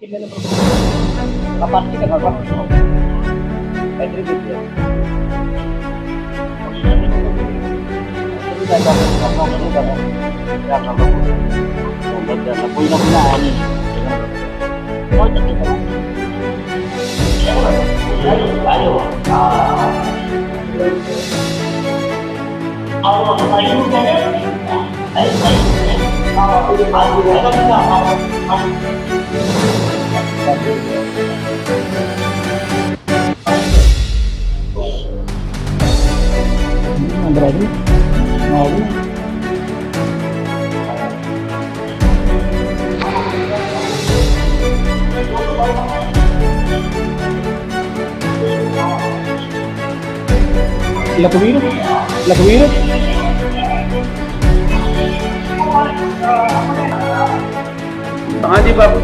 ਕਿੰਨੇ ਨੰਬਰ ਆਪਾਂ ਠੀਕ ਹੈ ਸਰ ਇੱਧਰ ਵੀ ਹੈ ਕੋਈ ਨਾ ਕੋਈ ਆਇਆ ਨਹੀਂ ਬਹੁਤ ਚੱਕੀ ਆਇਓ ਆਓ ਆਇਓ ਅੰਦਰ ਆ ਜੀ ਨਾ berarti mau la tuvieron. ਹਾਂਜੀ ਬਾਬੂ।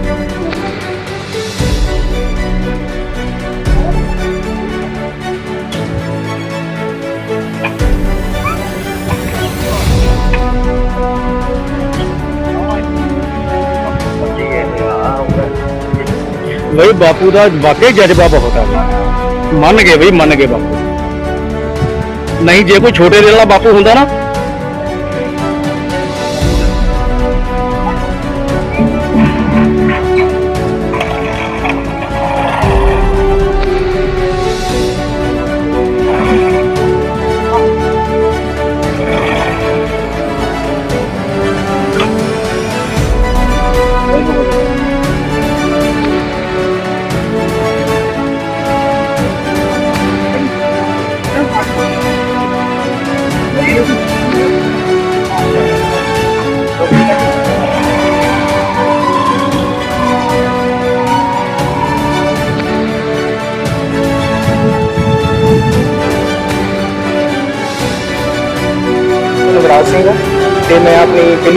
ਬਈ ਬਾਪੂ ਦਾ ਵਾਕਈ ਜਜ਼ਬਾ ਬਹੁਤ ਆ ਬਈ ਮੰਨ ਗਏ ਬਈ, ਮੰਨ ਗਏ ਬਾਪੂ। ਨਹੀਂ, ਜੇ ਕੋਈ ਛੋਟੇ ਦਿਲ ਵਾਲਾ ਬਾਪੂ ਹੁੰਦਾ ਨਾ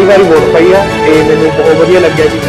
ਵਾਰੀ ਵੋਟ ਪਾਈ ਆ ਤੇ ਮੈਨੂੰ ਬਹੁਤ ਵਧੀਆ ਲੱਗਿਆ ਜੀ।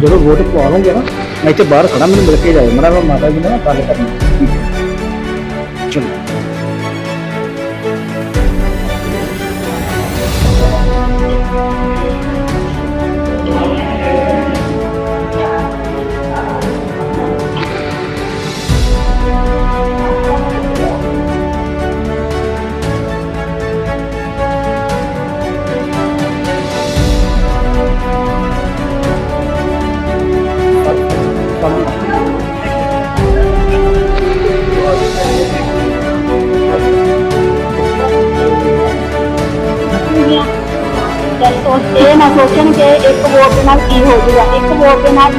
ਜਦੋਂ ਵੋਟ ਪਵਾਵਾਂਗੇ ਨਾ, ਮੈਂ ਇੱਥੇ ਬਾਹਰ ਖੜਾ ਮੈਨੂੰ ਮਿਲ ਕੇ ਜਾਓ ਮੇਰਾ ਮਾਤਾ ਜੀ ਨਾਲ ਨਾ ਗੱਲ ਕਰਨੀ ਇਹ ਨਾ ਸੋਚਣ ਕਿ ਇੱਕ ਵੋਟ ਦੇ ਨਾਲ ਕੀ ਹੋ ਜਾਊਗਾ ਇੱਕ ਵੋਟ ਦੇ ਨਾਲ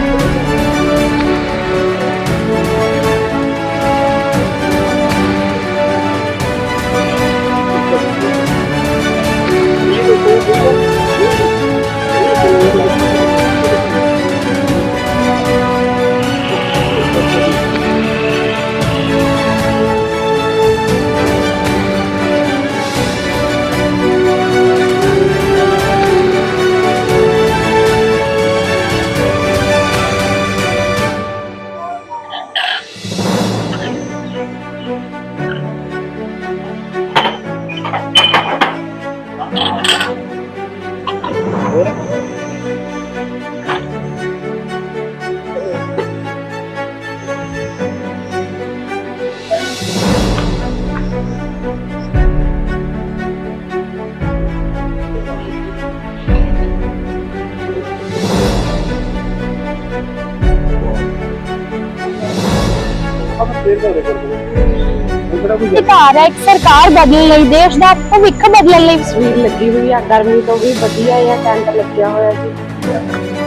ਅਧਿਕਾਰ ਹੈ। ਇੱਕ ਸਰਕਾਰ ਬਦਲਣ ਲਈ ਦੇਸ਼ ਦਾ ਭਵਿੱਖ ਬਦਲਣ ਲਈ। ਤਸਵੀਰ ਲੱਗੀ ਹੋਈ ਆ ਗਰਮੀ ਤੋਂ ਵੀ ਵਧੀਆ ਆ ਟੈਂਟ ਲੱਗਿਆ ਹੋਇਆ ਜੀ।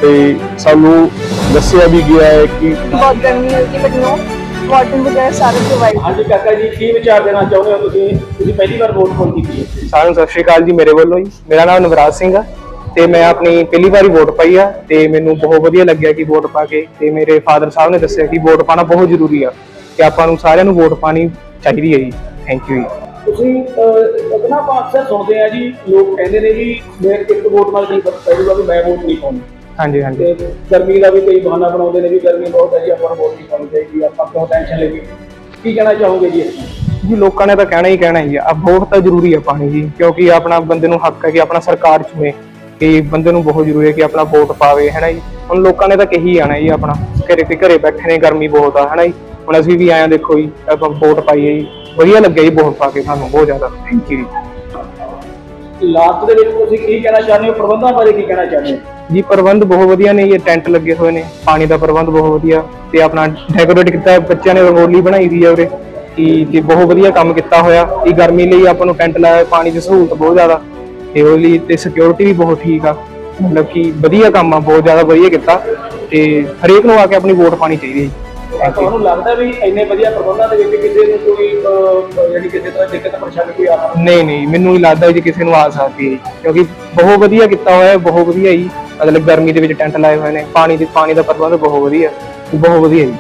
ਤੇ ਸਾਨੂੰ ਦੱਸਿਆ ਵੀ ਗਿਆ ਹੈ ਕਿ ਬਹੁਤ ਗਰਮੀ ਹੋਈ ਬਟ ਨੋ ਵਾਟਰ ਵਗੈਰਾ ਸਾਰੇ ਪ੍ਰੋਵਾਈਡ ਹਾਂਜੀ ਕਾਕਾ ਜੀ ਕੀ ਵਿਚਾਰ ਦੇਣਾ ਚਾਹੁੰਦੇ ਹੋ ਤੁਸੀਂ? ਤੁਸੀਂ ਪਹਿਲੀ ਵਾਰ ਵੋਟ ਪਾਉਣ ਕੀਤੀ ਹੈ? ਸਾਰਿਆਂ ਨੂੰ ਸਤਿ ਸ਼੍ਰੀ ਅਕਾਲ ਜੀ ਮੇਰੇ ਵੱਲੋਂ ਜੀ। ਮੇਰਾ ਨਾਮ ਨਵਰਾਜ ਸਿੰਘ ਆ ਤੇ ਮੈਂ ਆਪਣੀ ਪਹਿਲੀ ਵਾਰੀ ਵੋਟ ਪਾਈ ਆ ਤੇ ਮੈਨੂੰ ਬਹੁਤ ਵਧੀਆ ਲੱਗਿਆ ਕਿ ਵੋਟ ਪਾ ਕੇ ਤੇ ਮੇਰੇ ਫਾਦਰ ਸਾਹਿਬ ਨੇ ਦੱਸਿਆ ਕਿ ਵੋਟ ਪਾਣਾ ਬਹੁਤ ਜ਼ਰੂਰੀ ਆ ਕਿ ਆਪਾਂ ਨੂੰ ਸਾਰਿਆਂ ਨੂੰ ਵੋਟ ਪਾਣੀ ਚਾਹੀਦੀ ਹੈ ਜੀ। ਥੈਂਕ ਯੂ ਤੁਸੀਂ ਆਪਾਂ ਅਕਸਰ ਸੁਣਦੇ ਆ ਜੀ ਲੋਕ ਕਹਿੰਦੇ ਨੇ ਜੀ ਮੇਰੇ ਇੱਕ ਵੋਟ ਨਾਲ ਨਹੀਂ ਪੈਗਾ ਵੀ ਮੈਂ ਵੋਟ ਨਹੀਂ ਪਾਉਣੀ ਹਾਂਜੀ ਹਾਂਜੀ। ਗਰਮੀ ਦਾ ਵੀ ਕਈ ਬਹਾਨਾ ਬਣਾਉਂਦੇ ਨੇ ਵੀ ਗਰਮੀ ਬਹੁਤ ਹੈ ਜੀ ਆਪਾਂ ਨੂੰ ਵੋਟ ਨਹੀਂ ਪਾਉਣੀ ਚਾਹੀਦੀ ਆਪਾਂ ਕਿਉਂ ਟੈਨਸ਼ਨ ਲੈ ਕੇ ਕੀ ਕਹਿਣਾ ਚਾਹੋਗੇ ਜੀ ਜੀ ਲੋਕਾਂ ਨੇ ਤਾਂ ਕਹਿਣਾ ਹੀ ਕਹਿਣਾ ਹੀ ਆ ਵੋਟ ਤਾਂ ਜ਼ਰੂਰੀ ਆ ਪਾਣੀ ਜੀ ਕਿਉਂਕਿ ਆਪਣਾ ਬੰਦੇ ਨੂੰ ਹੱਕ ਹੈ ਕਿ ਆਪਣਾ ਸਰਕਾਰ ਚੁਣੇ ਕਿ ਬੰਦੇ ਨੂੰ ਬਹੁਤ ਜ਼ਰੂਰੀ ਹੈ ਕਿ ਆਪਣਾ ਵੋਟ ਪਾਵੇ ਹੈ ਨਾ ਜੀ? ਹੁਣ ਲੋਕਾਂ ਨੇ ਤਾਂ ਕਹੀ ਆਣਾ ਜੀ ਆਪਣਾ ਘਰੇ ਤੇ ਘਰੇ ਬੈਠੇ ਨੇ ਗਰਮੀ ਬਹੁਤ ਆ ਹੈ ਨਾ ਜੀ? ਹੁਣ ਅਸੀਂ ਵੀ ਆਇਆ ਦੇਖੋ ਜੀ ਆਪਾਂ ਵੋਟ ਪਾਈਏ ਜੀ। ਵਧੀਆ ਲੱਗਿਆ ਜੀ ਵੋਟ ਪਾ ਕੇ ਸਾਨੂੰ ਬਹੁਤ ਜ਼ਿਆਦਾ ਥੈਂਕ ਯੂ ਜੀ। ਲਾਸਟ ਦੇ ਵਿੱਚ ਤੁਸੀਂ ਕੀ ਕਹਿਣਾ ਚਾਹੁੰਦੇ ਹੋ? ਪ੍ਰਬੰਧਾਂ ਬਾਰੇ ਕੀ ਕਹਿਣਾ ਚਾਹੁੰਦੇ ਹੋ? ਜੀ ਪ੍ਰਬੰਧ ਬਹੁਤ ਵਧੀਆ ਨੇ ਇਹ ਟੈਂਟ ਲੱਗੇ ਹੋਏ ਨੇ ਪਾਣੀ ਦਾ ਪ੍ਰਬੰਧ ਬਹੁਤ ਵਧੀਆ ਤੇ ਆਪਣਾ ਡੈਕੋਰੇਟ ਕੀਤਾ ਹੈ, ਬੱਚਿਆਂ ਨੇ ਰੰਗੋਲੀ ਬਣਾਈ ਦੀ ਹੈ ਉਰੇ ਕਿ ਤੇ ਬਹੁਤ ਵਧੀਆ ਕੰਮ ਕੀਤਾ ਹੋਇਆ ਇਹ ਗਰਮੀ ਲਈ ਆਪਾਂ ਨੂੰ ਟੈਂਟ ਲਾਇਆ ਪਾਣੀ ਦੀ ਸਹੂਲਤ ਬਹੁਤ ਜ਼ਿਆਦਾ ਤੇ ਉਹਦੇ ਲਈ ਤੇ ਸਿਕਿਉਰਿਟੀ ਵੀ ਬਹੁਤ ਠੀਕ ਆ ਮਤਲਬ ਕਿ ਵਧੀਆ ਕੰਮ ਆ ਬਹੁਤ ਜ਼ਿਆਦਾ ਵਧੀਆ ਕੀਤਾ ਤੇ ਹਰੇਕ ਨੂੰ ਆ ਕੇ ਆਪਣੀ ਵੋਟ ਪਾਣੀ ਚਾਹੀਦੀ ਹੈ ਤੁਹਾਨੂੰ ਲੱਗਦਾ ਵੀ ਇੰਨੇ ਵਧੀਆ ਪ੍ਰਬੰਧਾਂ ਦੇ ਵਿੱਚ ਕਿਸੇ ਨੂੰ ਕੋਈ ਅਹ, ਜਿਹੜੀ ਕਿਸੇ ਤਰ੍ਹਾਂ ਦੀ ਦਿੱਕਤ ਪਰੇਸ਼ਾਨੀ ਕੋਈ ਆ ਸਕਦੀ? ਨਹੀਂ ਨਹੀਂ ਮੈਨੂੰ ਨਹੀਂ ਲੱਗਦਾ ਕਿ ਕਿਸੇ ਨੂੰ ਆ ਸਕਦੀ। ਕਿਉਂਕਿ ਬਹੁਤ ਵਧੀਆ ਕੀਤਾ ਹੋਇਆ ਹੈ ਬਹੁਤ ਵਧੀਆ ਜੀ। ਮਤਲਬ ਗਰਮੀ ਦੇ ਵਿੱਚ ਟੈਂਟ ਲਾਏ ਹੋਏ ਨੇ ਪਾਣੀ ਦੀ ਪਾਣੀ ਦਾ ਪ੍ਰਬੰਧ ਬਹੁਤ ਵਧੀਆ ਬਹੁਤ ਵਧੀਆ ਜੀ।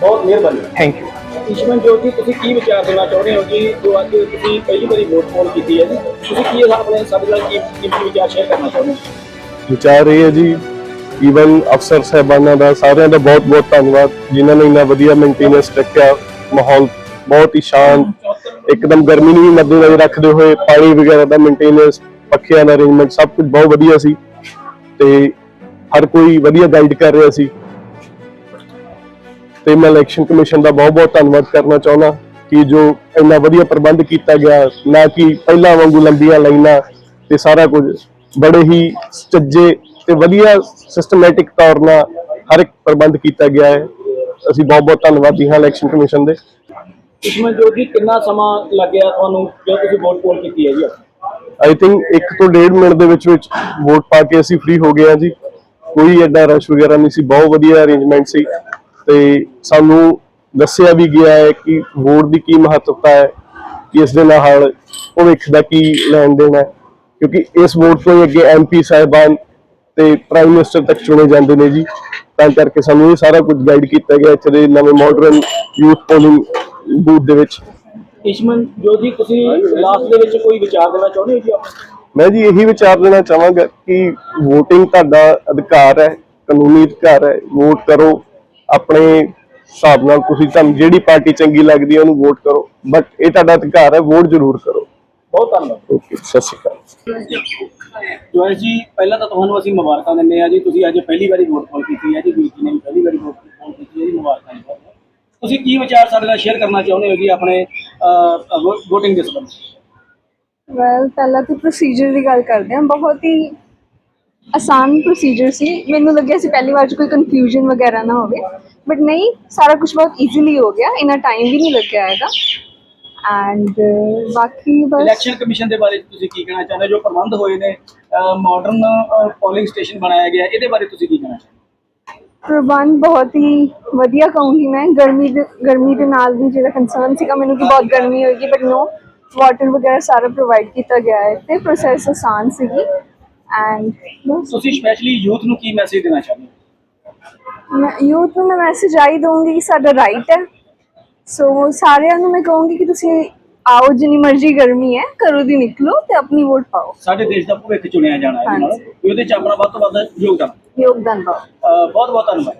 ਬਹੁਤ ਮਿਹਰਬਾਨੀ। ਥੈਂਕ ਯੂ ਇਸ਼ਮਨ ਜੋਤੀ ਤੁਸੀਂ ਕੀ ਵਿਚਾਰ ਦੇਣਾ ਚਾਹੁੰਦੇ ਹੋ ਜੀ ਜੋ ਅੱਜ ਤੁਸੀਂ ਪਹਿਲੀ ਵਾਰੀ ਵੋਟ ਪਾਉਣ ਕੀਤੀ ਹੈ ਜੀ? ਤੁਸੀਂ ਕੀ ਆਪਣੇ ਸਭ ਨਾਲ ਕੀ ਕੀ ਵਿਚਾਰ ਸ਼ੇਅਰ ਕਰਨਾ ਚਾਹੁੰਦੇ ਹੋ? ਵਿਚਾਰ ਇਹ ਹੈ ਜੀ ਈਵਨ ਅਫਸਰ ਸਾਹਿਬਾਨਾਂ ਦਾ, ਸਾਰਿਆਂ ਦਾ ਬਹੁਤ ਬਹੁਤ ਧੰਨਵਾਦ, ਜਿਨ੍ਹਾਂ ਨੇ ਇੰਨਾ ਵਧੀਆ ਮੇਨਟੇਨੈਂਸ ਰੱਖਿਆ ਮਾਹੌਲ। ਬਹੁਤ ਹੀ ਸ਼ਾਂਤ, ਇੱਕਦਮ ਗਰਮੀ ਨੂੰ ਵੀ ਮੱਦੇਨਜ਼ਰ ਰੱਖਦੇ ਹੋਏ ਪਾਣੀ ਵਗੈਰਾ ਦਾ ਮੇਨਟੇਨੈਂਸ ਪੱਖਿਆਂ ਦਾ ਅਰੇਂਜਮੈਂਟ ਸਭ ਕੁਝ ਬਹੁਤ ਵਧੀਆ ਸੀ। ਤੇ ਹਰ ਕੋਈ ਵਧੀਆ ਗਾਈਡ ਕਰ ਰਿਹਾ ਸੀ। ਤੇ ਮੈਂ ਇਲੈਕਸ਼ਨ ਕਮਿਸ਼ਨ ਦਾ ਬਹੁਤ ਬਹੁਤ ਧੰਨਵਾਦ ਕਰਨਾ ਚਾਹੁੰਦਾ ਕਿ ਜੋ ਇੰਨਾ ਵਧੀਆ ਪ੍ਰਬੰਧ ਕੀਤਾ ਗਿਆ, ਨਾ ਕਿ ਪਹਿਲਾਂ ਵਾਂਗੂ ਲੰਬੀਆਂ ਲਾਈਨਾਂ ਤੇ ਸਾਰਾ ਕੁਝ, ਬੜੇ ਹੀ ਸੱਜੇ ਤੇ ਵਧੀਆ ਸਿਸਟਮੈਟਿਕ ਤੌਰ ਨਾਲ ਹਰ ਇੱਕ ਪ੍ਰਬੰਧ ਕੀਤਾ ਗਿਆ ਹੈ। ਅਸੀਂ ਬਹੁਤ ਬਹੁਤ ਧੰਨਵਾਦੀ ਹਾਂ ਇਲੈਕਸ਼ਨ ਕਮਿਸ਼ਨ ਦੇ। ਇਸ਼ਮਨ ਜੋਤੀ ਕਿੰਨਾ ਸਮਾਂ ਲੱਗਿਆ ਤੁਹਾਨੂੰ ਜਦੋਂ ਤੁਸੀਂ ਵੋਟ ਪਾਉਣ ਕੀਤੀ ਹੈ ਜੀ? ਆਈ ਥਿੰਕ 1 ਤੋਂ 1.5 ਮਿੰਟ ਦੇ ਵਿੱਚ ਵਿੱਚ ਵੋਟ ਪਾ ਕੇ ਅਸੀਂ ਫ੍ਰੀ ਹੋ ਗਏ ਹਾਂ ਜੀ। ਕੋਈ ਐਡਾ ਰਸ਼ ਵਗੈਰਾ ਨਹੀਂ ਸੀ ਬਹੁਤ ਵਧੀਆ ਅਰੇਂਜਮੈਂਟ ਸੀ। ਤੇ ਸਾਨੂੰ ਦੱਸਿਆ ਵੀ ਗਿਆ ਹੈ ਕਿ ਵੋਟ ਦੀ ਕੀ ਮਹੱਤਵਤਾ ਹੈ ਕਿ ਇਸ ਦੇ ਨਾਲ ਭਵਿੱਖ ਦਾ ਕੀ ਲੈਣ ਦੇਣ ਹੈ। ਕਿਉਂਕਿ ਇਸ ਵੋਟ ਤੋਂ ਹੀ ਅੱਗੇ ਐਮਪੀ ਸਾਹਿਬਾਨ ਤੇ ਪ੍ਰਾਈਮ ਮਿਨਿਸਟਰ ਤੱਕ ਚੁਣੇ ਜਾਂਦੇ ਨੇ ਜੀ। ਤਾਂ ਕਰਕੇ ਸਾਨੂੰ ਇਹ ਸਾਰਾ ਕੁਝ ਗਾਈਡ ਕੀਤਾ ਗਿਆ ਇੱਥੇ ਦੇ ਨਵੇਂ ਮਾਡਰਨ ਯੂਥ ਪੋਲਿੰਗ ਬੂਥ ਦੇ ਵਿੱਚ। ਇਸ਼ਮਨ ਜੋਤੀ ਤੁਸੀਂ ਲਾਸਟ ਦੇ ਵਿੱਚ ਕੋਈ ਵਿਚਾਰ ਦੇਣਾ ਚਾਹੁੰਦੇ ਹੋ ਜੀ ਮੈਂ ਜੀ ਇਹੀ ਵਿਚਾਰ ਦੇਣਾ ਚਾਹਾਂਗਾ ਕਿ VOTING ਤੁਹਾਡਾ ਅਧਿਕਾਰ ਹੈ ਕਾਨੂੰਨੀ ਅਧਿਕਾਰ ਹੈ ਵੋਟ ਕਰੋ। ਆਪਣੇ ਹਿਸਾਬ ਨਾਲ ਤੁਸੀਂ ਤੁਹਾਨੂੰ ਜਿਹੜੀ ਪਾਰਟੀ ਚੰਗੀ ਲੱਗਦੀ ਹੈ ਉਹਨੂੰ ਵੋਟ ਕਰੋ। ਬਟ ਇਹ ਤੁਹਾਡਾ ਅਧਿਕਾਰ ਹੈ ਵੋਟ ਜ਼ਰੂਰ ਕਰੋ। ਬਹੁਤ ਧੰਨਵਾਦ। ਓਕੇ ਸਤਿ ਸ਼੍ਰੀ ਅਕਾਲ। ਜੀ ਪਹਿਲਾਂ ਤਾਂ ਤੁਹਾਨੂੰ ਅਸੀਂ ਮੁਬਾਰਕਾਂ ਦਿੰਦੇ ਆ ਜੀ। ਤੁਸੀਂ ਅੱਜ ਪਹਿਲੀ ਵਾਰੀ ਵੋਟ ਪਾਉਣ ਕੀਤੀ ਹੈ ਜੀ ਵੀਰ ਜੀ ਨੇ ਵੀ ਪਹਿਲੀ ਵਾਰੀ ਵੋਟ ਪਾਉਣ ਕੀਤੀ ਹੈ ਜੀ ਮੁਬਾਰਕਾਂ ਜੀ ਬਹੁਤ-ਬਹੁਤ। ਤੁਸੀਂ ਕੀ ਵਿਚਾਰ ਸਾਡੇ ਨਾਲ ਸ਼ੇਅਰ ਕਰਨਾ ਚਾਹੁੰਦੇ ਹੋ ਜੀ ਆਪਣੇ VOTING ਦੇ ਸੰਬੰਧ ਵੈਲ ਪਹਿਲਾਂ ਤਾਂ ਪ੍ਰੋਸੀਜਰ ਦੀ ਗੱਲ ਕਰਦੇ ਹਾਂ। ਬਹੁਤ ਹੀ ਆਸਾਨ ਪ੍ਰੋਸੀਜਰ ਸੀ। ਮੈਨੂੰ ਲੱਗਿਆ ਸੀ ਪਹਿਲੀ ਵਾਰ 'ਚ ਕੋਈ ਕਨਫਿਊਜ਼ਨ ਵਗੈਰਾ ਨਾ ਹੋਵੇ। ਬਟ ਨਹੀਂ ਸਾਰਾ ਕੁਝ ਬਹੁਤ ਈਜ਼ੀਲੀ ਹੋ ਗਿਆ। ਇਨਾ ਟਾਈਮ ਵੀ ਨਹੀਂ ਲੱਗਿਆ ਹੈਗਾ। ਐਂਡ ਬਾਕੀ ਬਸ ਇਲੈਕਸ਼ਨ ਕਮਿਸ਼ਨ ਦੇ ਬਾਰੇ 'ਚ ਤੁਸੀਂ ਕੀ ਕਹਿਣਾ ਚਾਹੁੰਦੇ ਹੋ? ਜੋ ਪ੍ਰਬੰਧ ਹੋਏ ਨੇ ਮਾਡਰਨ ਪੋਲਿੰਗ ਸਟੇਸ਼ਨ ਬਣਾਇਆ ਗਿਆ ਇਹਦੇ ਬਾਰੇ ਤੁਸੀਂ ਕੀ ਕਹਿਣਾ ਚਾਹੁੰਦੇ ਹੋ? ਪ੍ਰਬੰਧ ਬਹੁਤ ਹੀ ਵਧੀਆ ਕਹੂੰਗੀ ਮੈਂ ਗਰਮੀ ਦੇ ਗਰਮੀ ਦੇ ਨਾਲ ਵੀ ਜਿਹੜਾ ਕੰਸਰਨ ਸੀਗਾ ਮੈਨੂੰ ਕਿ ਬਹੁਤ ਗਰਮੀ ਹੋਏਗੀ ਬਟ ਨੋ ਵਾਟਰ ਵਗੈਰਾ ਸਾਰਾ ਪ੍ਰੋਵਾਈਡ ਕੀਤਾ ਗਿਆ ਹੈ ਤੇ ਪ੍ਰੋਸੈਸ ਆਸਾਨ ਸੀਗੀ ਐਂਡ ਬਸ ਤੁਸੀਂ ਸਪੈਸ਼ਲੀ ਯੂਥ ਨੂੰ ਕੀ ਮੈਸੇਜ ਦੇਣਾ ਚਾਹੁੰਦੇ ਹੋ ਮੈਂ ਯੂਥ ਨੂੰ ਮੈਂ ਮੈਸੇਜ ਆਈ ਦਊਂਗੀ ਕਿ ਸਾਡਾ ਰਾਈਟ ਹੈ ਸੋ ਸਾਰਿਆਂ ਨੂੰ ਮੈਂ ਕਹੂੰਗੀ ਕਿ ਤੁਸੀਂ ਆਓ ਜਿੰਨੀ ਮਰਜ਼ੀ ਗਰਮੀ ਹੈ ਘਰੋਂ ਦੀ ਨਿਕਲੋ ਤੇ ਆਪਣੀ ਵੋਟ ਪਾਓ। ਸਾਡੇ ਦੇਸ਼ ਦਾ ਭਵਿੱਖ ਚੁਣਿਆ ਜਾਣਾ ਹੈ ਨਾਲ। ਵੀ ਉਹਦੇ ਚ ਆਪਣਾ ਵੱਧ ਤੋਂ ਵੱਧ ਯੋਗਦਾਨ। ਯੋਗਦਾਨ ਪਾਓ। ਬਹੁਤ ਬਹੁਤ ਧੰਨਵਾਦ।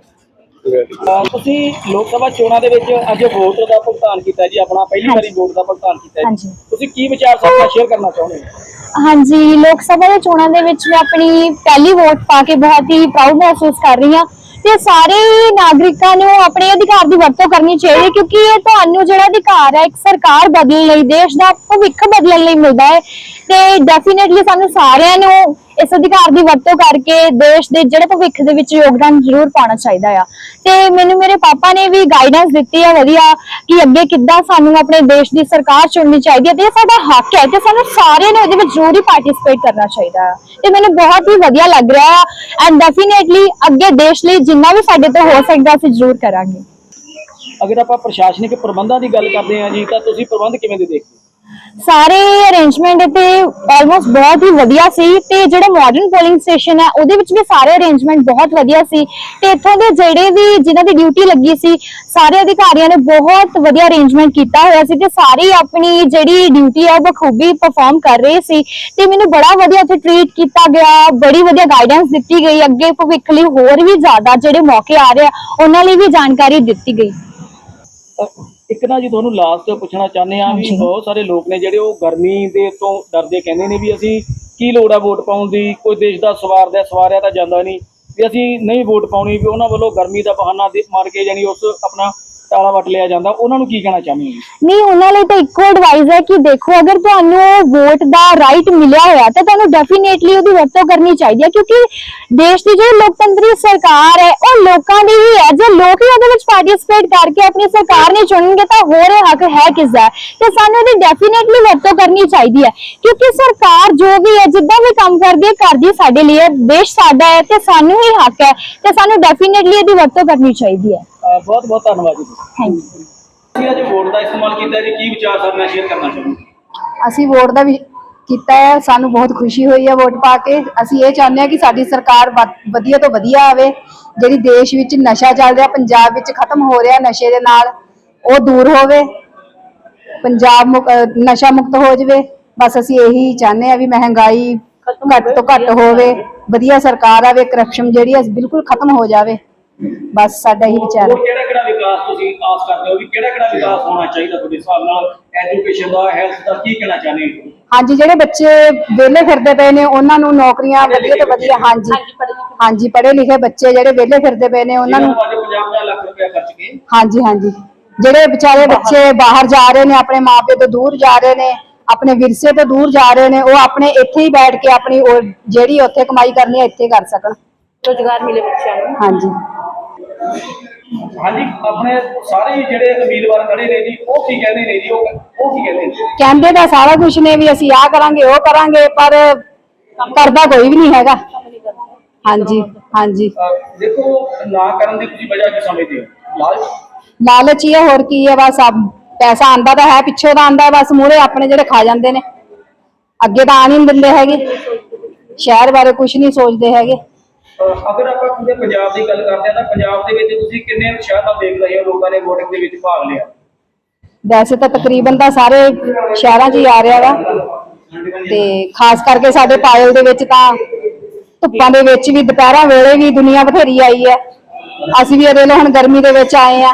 ਅਹ ਤੁਸੀਂ ਲੋਕ ਸਭਾ ਚੋਣਾਂ ਦੇ ਵਿੱਚ ਅੱਜ ਵੋਟ ਦਾ ਭੁਗਤਾਨ ਕੀਤਾ ਜੀ ਆਪਣਾ ਪਹਿਲੀ ਵਾਰੀ ਵੋਟ ਦਾ ਭੁਗਤਾਨ ਕੀਤਾ ਜੀ। ਹਾਂਜੀ। ਤੁਸੀਂ ਕੀ ਵਿਚਾਰ ਸਾਡੇ ਸ਼ੇਅਰ ਕਰਨਾ ਚਾਹੁੰਦੇ ਹੋ? ਹਾਂਜੀ ਲੋਕ ਸਭਾ ਦੇ ਚੋਣਾਂ ਦੇ ਵਿੱਚ ਮੈਂ ਆਪਣੀ ਪਹਿਲੀ ਵੋਟ ਪਾ ਕੇ ਬਹੁਤ ਹੀ ਪ੍ਰਾਊਡ ਮਹਿਸੂਸ ਕਰ ਰਹੀ ਹਾਂ। ਤੇ ਸਾਰੇ ਨਾਗਰਿਕਾਂ ਨੂੰ ਆਪਣੇ ਅਧਿਕਾਰ ਦੀ ਵਰਤੋਂ ਕਰਨੀ ਚਾਹੀਦੀ ਹੈ ਕਿਉਂਕਿ ਇਹ ਤੁਹਾਨੂੰ ਜਿਹੜਾ ਅਧਿਕਾਰ ਹੈ, ਇੱਕ ਸਰਕਾਰ ਬਦਲਣ ਲਈ, ਦੇਸ਼ ਦਾ ਭਵਿੱਖ ਬਦਲਣ ਲਈ ਮਿਲਦਾ ਹੈ। ਤੇ ਡੈਫੀਨਿਟਲੀ ਸਾਨੂੰ ਸਾਰਿਆਂ ਨੂੰ ਇਸ ਅਧਿਕਾਰ ਦੀ ਵਰਤੋਂ ਕਰਕੇ ਦੇਸ਼ ਦੇ ਜਿਹੜੇ ਭਵਿੱਖ ਦੇ ਵਿੱਚ ਯੋਗਦਾਨ ਜ਼ਰੂਰ ਪਾਉਣਾ ਚਾਹੀਦਾ ਆ। ਤੇ ਮੈਨੂੰ ਮੇਰੇ ਪਾਪਾ ਨੇ ਵੀ ਗਾਈਡੈਂਸ ਦਿੱਤੀ ਹੈ ਵਧੀਆ ਕਿ ਅੱਗੇ ਕਿੱਦਾਂ ਸਾਨੂੰ ਆਪਣੇ ਦੇਸ਼ ਦੀ ਸਰਕਾਰ ਚੁਣਨੀ ਚਾਹੀਦੀ ਹੈ ਤੇ ਇਹ ਸਾਡਾ ਹੱਕ ਹੈ ਤੇ ਸਾਨੂੰ ਸਾਰਿਆਂ ਨੂੰ ਇਹਦੇ ਵਿੱਚ ਜ਼ਰੂਰ ਪਾਰਟਿਸਿਪੇਟ ਕਰਨਾ ਚਾਹੀਦਾ ਤੇ ਮੈਨੂੰ ਬਹੁਤ ਹੀ ਵਧੀਆ ਲੱਗ ਰਿਹਾ ਐਂਡ ਡੈਫੀਨਿਟਲੀ ਅੱਗੇ ਦੇਸ਼ ਲਈ ਜਿੰਨਾ ਵੀ ਸਾਡੇ ਤੋਂ ਹੋ ਸਕਦਾ ਅਸੀਂ ਜ਼ਰੂਰ ਕਰਾਂਗੇ। ਅਗਰ ਆਪਾਂ ਪ੍ਰਸ਼ਾਸਨਿਕ ਪ੍ਰਬੰਧਾਂ ਦੀ ਗੱਲ ਕਰਦੇ ਹਾਂ ਜੀ, ਤਾਂ ਤੁਸੀਂ ਪ੍ਰਬੰਧ ਕਿਵੇਂ ਦੇ ਦੇਖਦੇ ਹੋ? ਸਾਰੇ ਅਰੇਂਜਮੈਂਟ ਇੱਥੇ ਆਲਮੋਸਟ ਬਹੁਤ ਹੀ ਵਧੀਆ ਸੀ ਤੇ ਜਿਹੜਾ ਮਾਡਰਨ ਪੋਲਿੰਗ ਸਟੇਸ਼ਨ ਹੈ, ਉਹਦੇ ਵਿੱਚ ਵੀ ਸਾਰੇ ਅਰੇਂਜਮੈਂਟ ਬਹੁਤ ਵਧੀਆ ਸੀ ਤੇ ਇੱਥੋਂ ਦੇ ਜਿਹੜੇ ਵੀ ਜਿਨ੍ਹਾਂ ਦੀ ਡਿਊਟੀ ਲੱਗੀ ਸੀ, ਸਾਰੇ ਅਧਿਕਾਰੀਆਂ ਨੇ ਬਹੁਤ ਵਧੀਆ ਅਰੇਂਜਮੈਂਟ ਕੀਤਾ ਹੋਇਆ ਸੀ ਤੇ ਸਾਰੇ ਆਪਣੀ ਜਿਹੜੀ ਡਿਊਟੀ ਹੈ ਉਹ ਬਖੂਬੀ ਪਰਫਾਰਮ ਕਰ ਰਹੇ ਸੀ ਤੇ ਮੈਨੂੰ ਬੜਾ ਵਧੀਆ ਉੱਥੇ ਟ੍ਰੀਟ ਕੀਤਾ ਗਿਆ, ਬੜੀ ਵਧੀਆ ਗਾਈਡੈਂਸ ਦਿੱਤੀ ਗਈ, ਅੱਗੇ ਭਵਿੱਖ ਲਈ ਹੋਰ ਵੀ ਜ਼ਿਆਦਾ ਜਿਹੜੇ ਮੌਕੇ ਆ ਰਹੇ ਆ, ਉਹਨਾਂ ਲਈ ਵੀ ਜਾਣਕਾਰੀ ਦਿੱਤੀ ਗਈ। ਇੱਕ ਨਾ ਜੀ ਤੁਹਾਨੂੰ ਲਾਸਟ ਪੁੱਛਣਾ ਚਾਹੁੰਦੇ ਆ ਵੀ। ਬਹੁਤ ਸਾਰੇ ਲੋਕ ਨੇ ਜਿਹੜੇ ਉਹ ਗਰਮੀ ਦੇ ਤੋਂ ਡਰਦੇ ਕਹਿੰਦੇ ਨੇ ਵੀ ਅਸੀਂ ਕੀ ਲੋੜ ਆ ਵੋਟ ਪਾਉਣ ਦੀ ਕੋਈ ਦੇਸ਼ ਦਾ ਸਵਾਰਦਾ ਸਵਾਰਿਆ ਤਾਂ ਜਾਂਦਾ ਨਹੀਂ ਵੀ ਅਸੀਂ ਨਹੀਂ ਵੋਟ ਪਾਉਣੀ ਵੀ ਉਹਨਾਂ ਵੱਲੋਂ ਗਰਮੀ ਦਾ ਬਹਾਨਾ ਦੇ- ਮਾਰ ਕੇ ਜਾਨੀ ਉਸ ਆਪਣਾ ਟਾਲਾ ਵੱਟ ਲਿਆ ਜਾਂਦਾ ਉਹਨਾਂ ਨੂੰ ਕੀ ਕਹਿਣਾ ਚਾਹੁੰਦੇ ਨਹੀਂ ਉਹਨਾਂ ਲਈ ਤਾਂ ਇੱਕੋ ਐਡਵਾਈਸ ਹੈ ਕਿ ਦੇਖੋ ਅਗਰ ਤੁਹਾਨੂੰ ਵੋਟ ਦਾ ਰਾਈਟ ਮਿਲਿਆ ਹੋਇਆ ਤਾਂ ਤੁਹਾਨੂੰ ਡੈਫੀਨੇਟਲੀ ਉਹਦੀ ਵਰਤੋਂ ਕਰਨੀ ਚਾਹੀਦੀ ਹੈ ਕਿਉਂਕਿ ਦੇਸ਼ ਦੀ ਜਿਹੜੀ ਲੋਕਤੰਤਰੀ ਸਰਕਾਰ ਹੈ ਉਹ ਲੋਕਾਂ ਦੀ ਹੀ ਹੈ। ਜੇ ਲੋਕ ਹੀ ਉਹਦੇ ਵਿੱਚ ਪਾਰਟਿਸਿਪੇਟ ਕਰਕੇ ਆਪਣੀ ਸਰਕਾਰ ਨੇ ਚੁਣਨਗੇ ਤਾਂ ਹੋਰ ਹੱਕ ਹੈ ਕਿਸ ਦਾ ਤੇ ਸਾਨੂੰ ਉਹਦੀ ਡੈਫੀਨੇਟਲੀ ਵਰਤੋਂ ਕਰਨੀ ਚਾਹੀਦੀ ਹੈ ਕਿਉਂਕਿ ਸਰਕਾਰ ਜੋ ਵੀ ਹੈ ਜਿੱਦਾਂ ਵੀ ਕੰਮ ਕਰਦੀ ਹੈ ਕਰਦੀ ਹੈ ਸਾਡੇ ਲਈ ਹੈ, ਦੇਸ਼ ਸਾਡਾ ਹੈ ਤੇ ਸਾਨੂੰ ਹੀ ਹੱਕ ਹੈ ਤੇ ਸਾਨੂੰ ਡੈਫੀਨੇਟਲੀ ਇਹਦੀ ਵਰਤੋਂ ਕਰਨੀ ਚਾਹੀਦੀ ਹੈ। ਬਹੁਤ ਬਹੁਤ ਧੰਨਵਾਦ ਜੀ। ਥੈਂਕ ਯੂ ਤੁਸੀਂ ਅੱਜ ਵੋਟ ਦਾ ਇਸਤੇਮਾਲ ਕੀਤਾ ਜੀ? ਕੀ ਵਿਚਾਰ ਸਾਡੇ ਨਾਲ ਸ਼ੇਅਰ ਕਰਨਾ ਚਾਹੁੰਦੇ। ਅਸੀਂ ਵੋਟ ਦਾ ਵੀ ਕੀਤਾ ਹੈ ਸਾਨੂੰ ਬਹੁਤ ਖੁਸ਼ੀ ਹੋਈ ਹੈ ਵੋਟ ਪਾ ਕੇ। ਅਸੀਂ ਇਹ ਚਾਹੁੰਦੇ ਹਾਂ ਕਿ ਸਾਡੀ ਸਰਕਾਰ ਵਧ- ਵਧੀਆ ਤੋਂ ਵਧੀਆ ਆਵੇ। ਜਿਹੜੀ ਦੇਸ਼ ਵਿੱਚ ਨਸ਼ਾ ਚੱਲ ਰਿਹਾ ਪੰਜਾਬ ਵਿੱਚ ਖਤਮ ਹੋ ਰਿਹਾ ਨਸ਼ੇ ਦੇ ਨਾਲ ਉਹ ਦੂਰ ਹੋਵੇ। ਪੰਜਾਬ ਮੁਕ- ਅਹ ਨਸ਼ਾ ਮੁਕਤ ਹੋ ਜਾਵੇ। ਬਸ ਅਸੀਂ ਇਹੀ ਚਾਹੁੰਦੇ ਹਾਂ ਵੀ ਮਹਿੰਗਾਈ ਘੱਟ ਤੋਂ ਘੱਟ ਹੋਵੇ। ਵਧੀਆ ਸਰਕਾਰ ਆਵੇ ਕਰਪਸ਼ਨ ਜਿਹੜੀ ਹੈ ਬਿਲਕੁਲ ਖਤਮ ਹੋ ਜਾਵੇ। ਬਸ ਸਾਡਾ ਇਹੀ ਵਿਚਾਰ ਹੈ। ਕਿਹੜਾ ਕਿਹੜਾ ਵਿਕਾਸ ਤੁਸੀਂ ਆਸ ਕਰਦੇ ਹੋ? ਵੀ ਕਿਹੜਾ ਕਿਹੜਾ ਵਿਕਾਸ ਹੋਣਾ ਚਾਹੀਦਾ ਤੁਹਾਡੇ ਹਿਸਾਬ ਨਾਲ? ਐਜੂਕੇਸ਼ਨ ਦਾ ਹੈਲਥ ਦਾ ਕੀ ਕਹਿਣਾ ਚਾਹੁੰਦੇ ਹੋ? ਹਾਂਜੀ ਜਿਹੜੇ ਬੱਚੇ ਵਿਹਲੇ ਫਿਰਦੇ ਪਏ ਨੇ ਉਹਨਾਂ ਨੂੰ ਨੌਕਰੀਆਂ ਵਧੀਆ ਤੋਂ ਵਧੀਆ ਹਾਂਜੀ। ਹਾਂਜੀ ਪੜ੍ਹੇ ਲਿਖੇ ਬੱਚੇ ਜਿਹੜੇ ਵਿਹਲੇ ਫਿਰਦੇ ਪਏ ਨੇ ਉਹਨਾਂ ਨੂੰ ਅੱਜ 50 ਲੱਖ ਰੁਪਏ ਖਰਚ ਕੇ। ਹਾਂਜੀ ਹਾਂਜੀ। ਜਿਹੜੇ ਵਿਚਾਰੇ ਬੱਚੇ ਬਾਹਰ ਜਾ ਰਹੇ ਨੇ ਆਪਣੇ ਮਾਪੇ ਤੋਂ ਦੂਰ ਜਾ ਰਹੇ ਨੇ ਆਪਣੇ ਵਿਰਸੇ ਤੋਂ ਦੂਰ ਜਾ ਰਹੇ ਨੇ ਉਹ ਆਪਣੇ ਇੱਥੇ ਹੀ ਬੈਠ ਕੇ ਆਪਣੀ ਜਿਹੜੀ ਉੱਥੇ ਕਮਾਈ ਕਰਨੀ ਹੈ ਇੱਥੇ ਕਰ ਸਕਣ। ਰੋਜ਼ਗਾਰ ਮਿਲੇ ਬੱਚਿਆਂ ਨੂੰ। ਹਾਂਜੀ। ਹਾਂਜੀ ਆਪਣੇ ਸਾਰੇ ਜਿਹੜੇ ਉਮੀਦਵਾਰ ਖੜੇ ਨੇ ਜੀ ਉਹ ਕੀ ਕਹਿੰਦੇ ਨੇ ਜੀ ਉਹ ਉਹ ਕੀ ਕਹਿੰਦੇ ਨੇ? ਕਹਿੰਦੇ ਤਾਂ ਸਾਰਾ ਕੁਝ ਨੇ ਵੀ ਅਸੀਂ ਆਹ ਕਰਾਂਗੇ ਉਹ ਕਰਾਂਗੇ ਪਰ ਕਰਦਾ ਕੋਈ ਵੀ ਨਹੀਂ ਹੈਗਾ। ਹਾਂਜੀ ਹਾਂਜੀ। ਅਹ ਦੇਖੋ ਨਾ ਕਰਨ ਦੀ ਤੁਸੀਂ ਵਜ੍ਹਾ ਕੀ ਸਮਝਦੇ ਹੋ? ਲਾਲਚ? ਲਾਲਚ ਹੀ ਹੈ ਹੋਰ ਕੀ ਹੈ ਬਸ ਆ ਪੈਸਾ ਆਂਦਾ ਤਾਂ ਹੈ ਪਿੱਛੋਂ ਦਾ ਆਂਦਾ ਬਸ ਮੂਹਰੇ ਆਪਣੇ ਜਿਹੜੇ ਖਾ ਜਾਂਦੇ ਨੇ। ਅੱਗੇ ਤਾਂ ਆਣ ਹੀ ਨਹੀਂ ਦਿੰਦੇ ਹੈਗੇ। ਸ਼ਹਿਰ ਬਾਰੇ ਕੁਝ ਨਹੀਂ ਸੋਚਦੇ ਹੈਗੇ। ਅਗਰ ਆਪਾਂ ਪੂਰੇ ਪੰਜਾਬ ਦੀ ਗੱਲ ਕਰਦੇ ਹਾਂ ਤਾਂ ਪੰਜਾਬ ਦੇ ਵਿੱਚ ਤੁਸੀਂ ਕਿੰਨੇ ਉਤਸ਼ਾਹ ਨਾਲ ਦੇਖ ਰਹੇ ਹੋ? ਲੋਕਾਂ ਨੇ VOTING ਦੇ ਵਿੱਚ ਭਾਗ ਲਿਆ। ਵੈਸੇ ਤਾਂ ਤਕਰੀਬਨ ਤਾਂ ਸਾਰੇ ਸ਼ਹਿਰਾਂ 'ਚ ਹੀ ਆ ਰਿਹਾ ਵਾ। ਤੇ ਖਾਸ ਕਰਕੇ ਸਾਡੇ ਪਾਇਲ ਦੇ ਵਿੱਚ ਤਾਂ ਧੁੱਪਾਂ ਦੇ ਵਿੱਚ ਵੀ ਦੁਪਹਿਰਾਂ ਵੇਲੇ ਵੀ ਦੁਨੀਆ ਬਥੇਰੀ ਆਈ ਹੈ। ਅਸੀਂ ਵੀ ਇਹਦੇ ਲਈ ਹੁਣ ਗਰਮੀ ਦੇ ਵਿੱਚ ਆਏ ਆ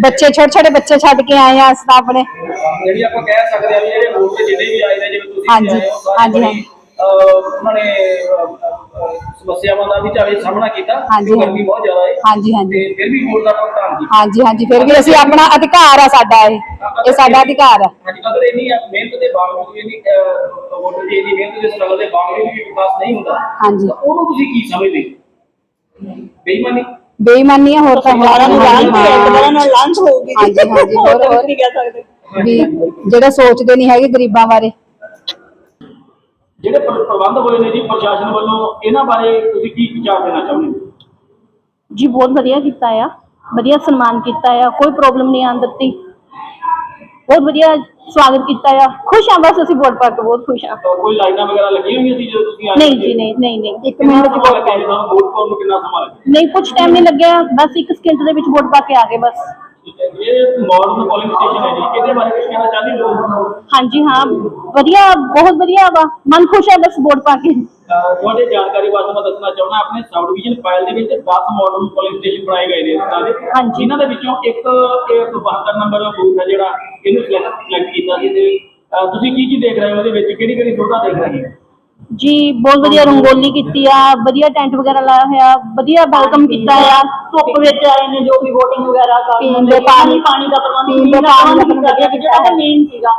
ਬੱਚੇ ਛੋਟੇ ਛੋਟੇ ਬੱਚੇ ਛੱਡ ਕੇ ਆਏ ਆ ਆਪਣੇ। ਜਿਹੜੀ ਆਪਾਂ ਕਹਿ ਸਕਦੇ ਵੀ ਜਿਹੜੇ ਵੋਟ ਤੇ ਜਿਹੜੇ ਵੀ ਆਏ ਨੇ ਜਿਵੇਂ ਤੁਸੀਂ ਹਾਂਜੀ, ਹਾਂਜੀ, ਹਾਂਜੀ। ਅਹ, ਉਹਨਾਂ ਨੇ ਅਹ, ਅਹ, ਸਮੱਸਿਆਵਾਂ ਦਾ ਵੀ ਚਾਹੇ ਸਾਹਮਣਾ ਕੀਤਾ ਹਾਂਜੀ। ਗਰਮੀ ਬਹੁਤ ਜ਼ਿਆਦਾ ਹੈ। ਹਾਂਜੀ ਹਾਂਜੀ। ਤੇ ਫਿਰ ਵੀ ਵੋਟ ਦਾ ਭੁਗਤਾਨ ਕੀਤਾ ਹਾਂਜੀ ਹਾਂਜੀ ਫਿਰ ਵੀ ਅਸੀਂ ਆਪਣਾ ਅਧਿਕਾਰ ਆ ਸਾਡਾ ਇਹ। ਇਹ ਸਾਡਾ ਅਧਿਕਾਰ ਆ। ਹਾਂਜੀ ਅਗਰ ਇੰਨੀ ਮਿਹਨਤ ਦੇ ਬਾਵਜੂਦ ਵੀ ਇੰਨੀ ਵੋਟਰ ਦੀ ਇੰਨੀ ਮਿਹਨਤ ਦੇ ਸਟਰਗਲ ਦੇ ਬਾਵਜੂਦ ਵੀ ਵਿਕਾਸ ਨਹੀਂ ਹੁੰਦਾ ਹਾਂਜੀ। ਤਾਂ ਉਹਨੂੰ ਤੁਸੀਂ ਕੀ ਸਮਝਦੇ? ਬੇਈਮਾਨੀ। ਬੇਈਮਾਨੀ ਆ ਹੋਰ ਤਾਂ ਸਰਕਾਰਾਂ ਨੂੰ ਲਾਂਚ ਇੱਕ ਨਾਲ ਲਾਂਚ ਹੋਊਗੀ। ਹਾਂਜੀ, ਹਾਂਜੀ, ਹੋਰ- ਹੋਰ। ਨਹੀਂ ਕਹਿ ਸਕਦੇ। ਵੀ ਜਿਹੜੇ ਸੋਚਦੇ ਨਹੀਂ ਹੈਗੇ ਗਰੀਬਾਂ ਬਾਰੇ। ਜਿਹੜੇ ਪ੍ਰ- ਪ੍ਰਬੰਧ ਹੋਏ ਨੇ ਜੀ ਪ੍ਰਸ਼ਾਸਨ ਵੱਲੋਂ ਇਹਨਾਂ ਬਾਰੇ ਤੁਸੀਂ ਕੀ ਵਿਚਾਰ ਦੇਣਾ ਚਾਹੁੰਦੇ ਹੋ? ਜੀ ਬਹੁਤ ਵਧੀਆ ਕੀਤਾ ਆ। ਵਧੀਆ ਸਨਮਾਨ ਕੀਤਾ ਆ ਕੋਈ ਪ੍ਰੋਬਲਮ ਨਹੀਂ ਆਉਣ ਦਿੱਤੀ। ਬਹੁਤ ਵਧੀਆ ਸਵਾਗਤ ਕੀਤਾ ਆ। ਖੁਸ਼ ਹਾਂ ਬਸ ਅਸੀਂ ਵੋਟ ਪਾ ਕੇ ਬਹੁਤ ਖੁਸ਼ ਤਾਂ ਕੋਈ ਲਾਈਨਾਂ ਵਗੈਰਾ ਲੱਗੀਆਂ ਹੋਈਆਂ ਸੀ ਜਦੋਂ ਤੁਸੀਂ ਆਏ ਨਹੀਂ? ਜੀ ਨਹੀਂ ਨਹੀਂ ਨਹੀਂ। ਇੱਕ ਮਿੰਟ ਚ ਤੁਹਾਨੂੰ ਵੋਟ ਪਾਉਣ ਨੂੰ ਕਿੰਨਾ ਸਮਾਂ ਲੱਗਿਆ? ਨਹੀਂ ਕੁਝ ਟਾਈਮ ਨਹੀਂ ਲੱਗਿਆ। ਬਸ ਇੱਕ ਸਕਿੰਟ ਦੇ ਵਿੱਚ ਵੋਟ ਪਾ ਕੇ ਆ ਗਏ ਬਸ। ਇਹ ਮਾਡਰਨ ਪੋਲਿੰਗ ਸਟੇਸ਼ਨ ਹੈ ਜੀ। ਇਹਦੇ ਬਾਰੇ ਕੁਝ ਕਹਿਣਾ ਚਾਹੁੰਦੇ ਲੋਕ ਹਾਂਜੀ ਹਾਂ। ਵਧੀਆ ਬਹੁਤ ਵਧੀਆ ਵਾ। ਮਨ ਖੁਸ਼ ਹੈ ਬਸ ਵੋਟ ਪਾ ਕੇ। ਅਹ ਤੁਹਾਡੇ ਜਾਣਕਾਰੀ ਵਾਸਤੇ ਮੈਂ ਦੱਸਣਾ ਚਾਹੁੰਦਾ ਆਪਣੇ ਸਬ ਡਿਵੀਜ਼ਨ ਫਾਈਲ ਦੇ ਵਿੱਚ 10 ਮਾਡਰਨ ਪੋਲਿੰਗ ਸਟੇਸ਼ਨ ਬਣਾਏ ਗਏ ਨੇ ਇਸ ਤਰ੍ਹਾਂ ਦੇ। ਹਾਂਜੀ। ਜਿਨ੍ਹਾਂ ਦੇ ਵਿੱਚੋਂ ਇੱਕ ਇੱਕ 72 ਨੰਬਰ ਦਾ ਬੂਥ ਹੈ ਜਿਹੜਾ ਇਹਨੂੰ ਸਿਲੈਕਟ ਕੀਤਾ ਸੀ ਤੇ ਅਹ ਤੁਸੀਂ ਕੀ ਕੀ ਦੇਖ ਰਹੇ ਹੋ ਉਹਦੇ ਵਿੱਚ? ਕਿਹੜੀ ਕਿਹੜੀ ਸੁਵਿਧਾ ਦੇਖ ਰਹੇ ਹੋ? ਜੀ ਬਹੁਤ ਵਧੀਆ ਰੰਗੋਲੀ ਕੀਤੀ ਆ ਵਧੀਆ ਟੈਂਟ ਵਗੈਰਾ ਲਾਇਆ ਹੋਇਆ ਵਧੀਆ ਵੈਲਕਮ ਕੀਤਾ ਆ। ਧੁੱਪ ਵਿੱਚ ਆਏ ਨੇ ਜੋ ਵੀ VOTING ਵਗੈਰਾ ਕਰ ਪੀਣ ਦੇ ਪਾਣੀ- ਪਾਣੀ ਦਾ ਪ੍ਰਬੰਧ ਪੀਣ ਦੇ ਪਾਣੀ ਦਾ ਪ੍ਰਬੰਧ ਵਧੀਆ ਕੀਤਾ ਜਿਹੜਾ ਮੇਨ ਸੀਗਾ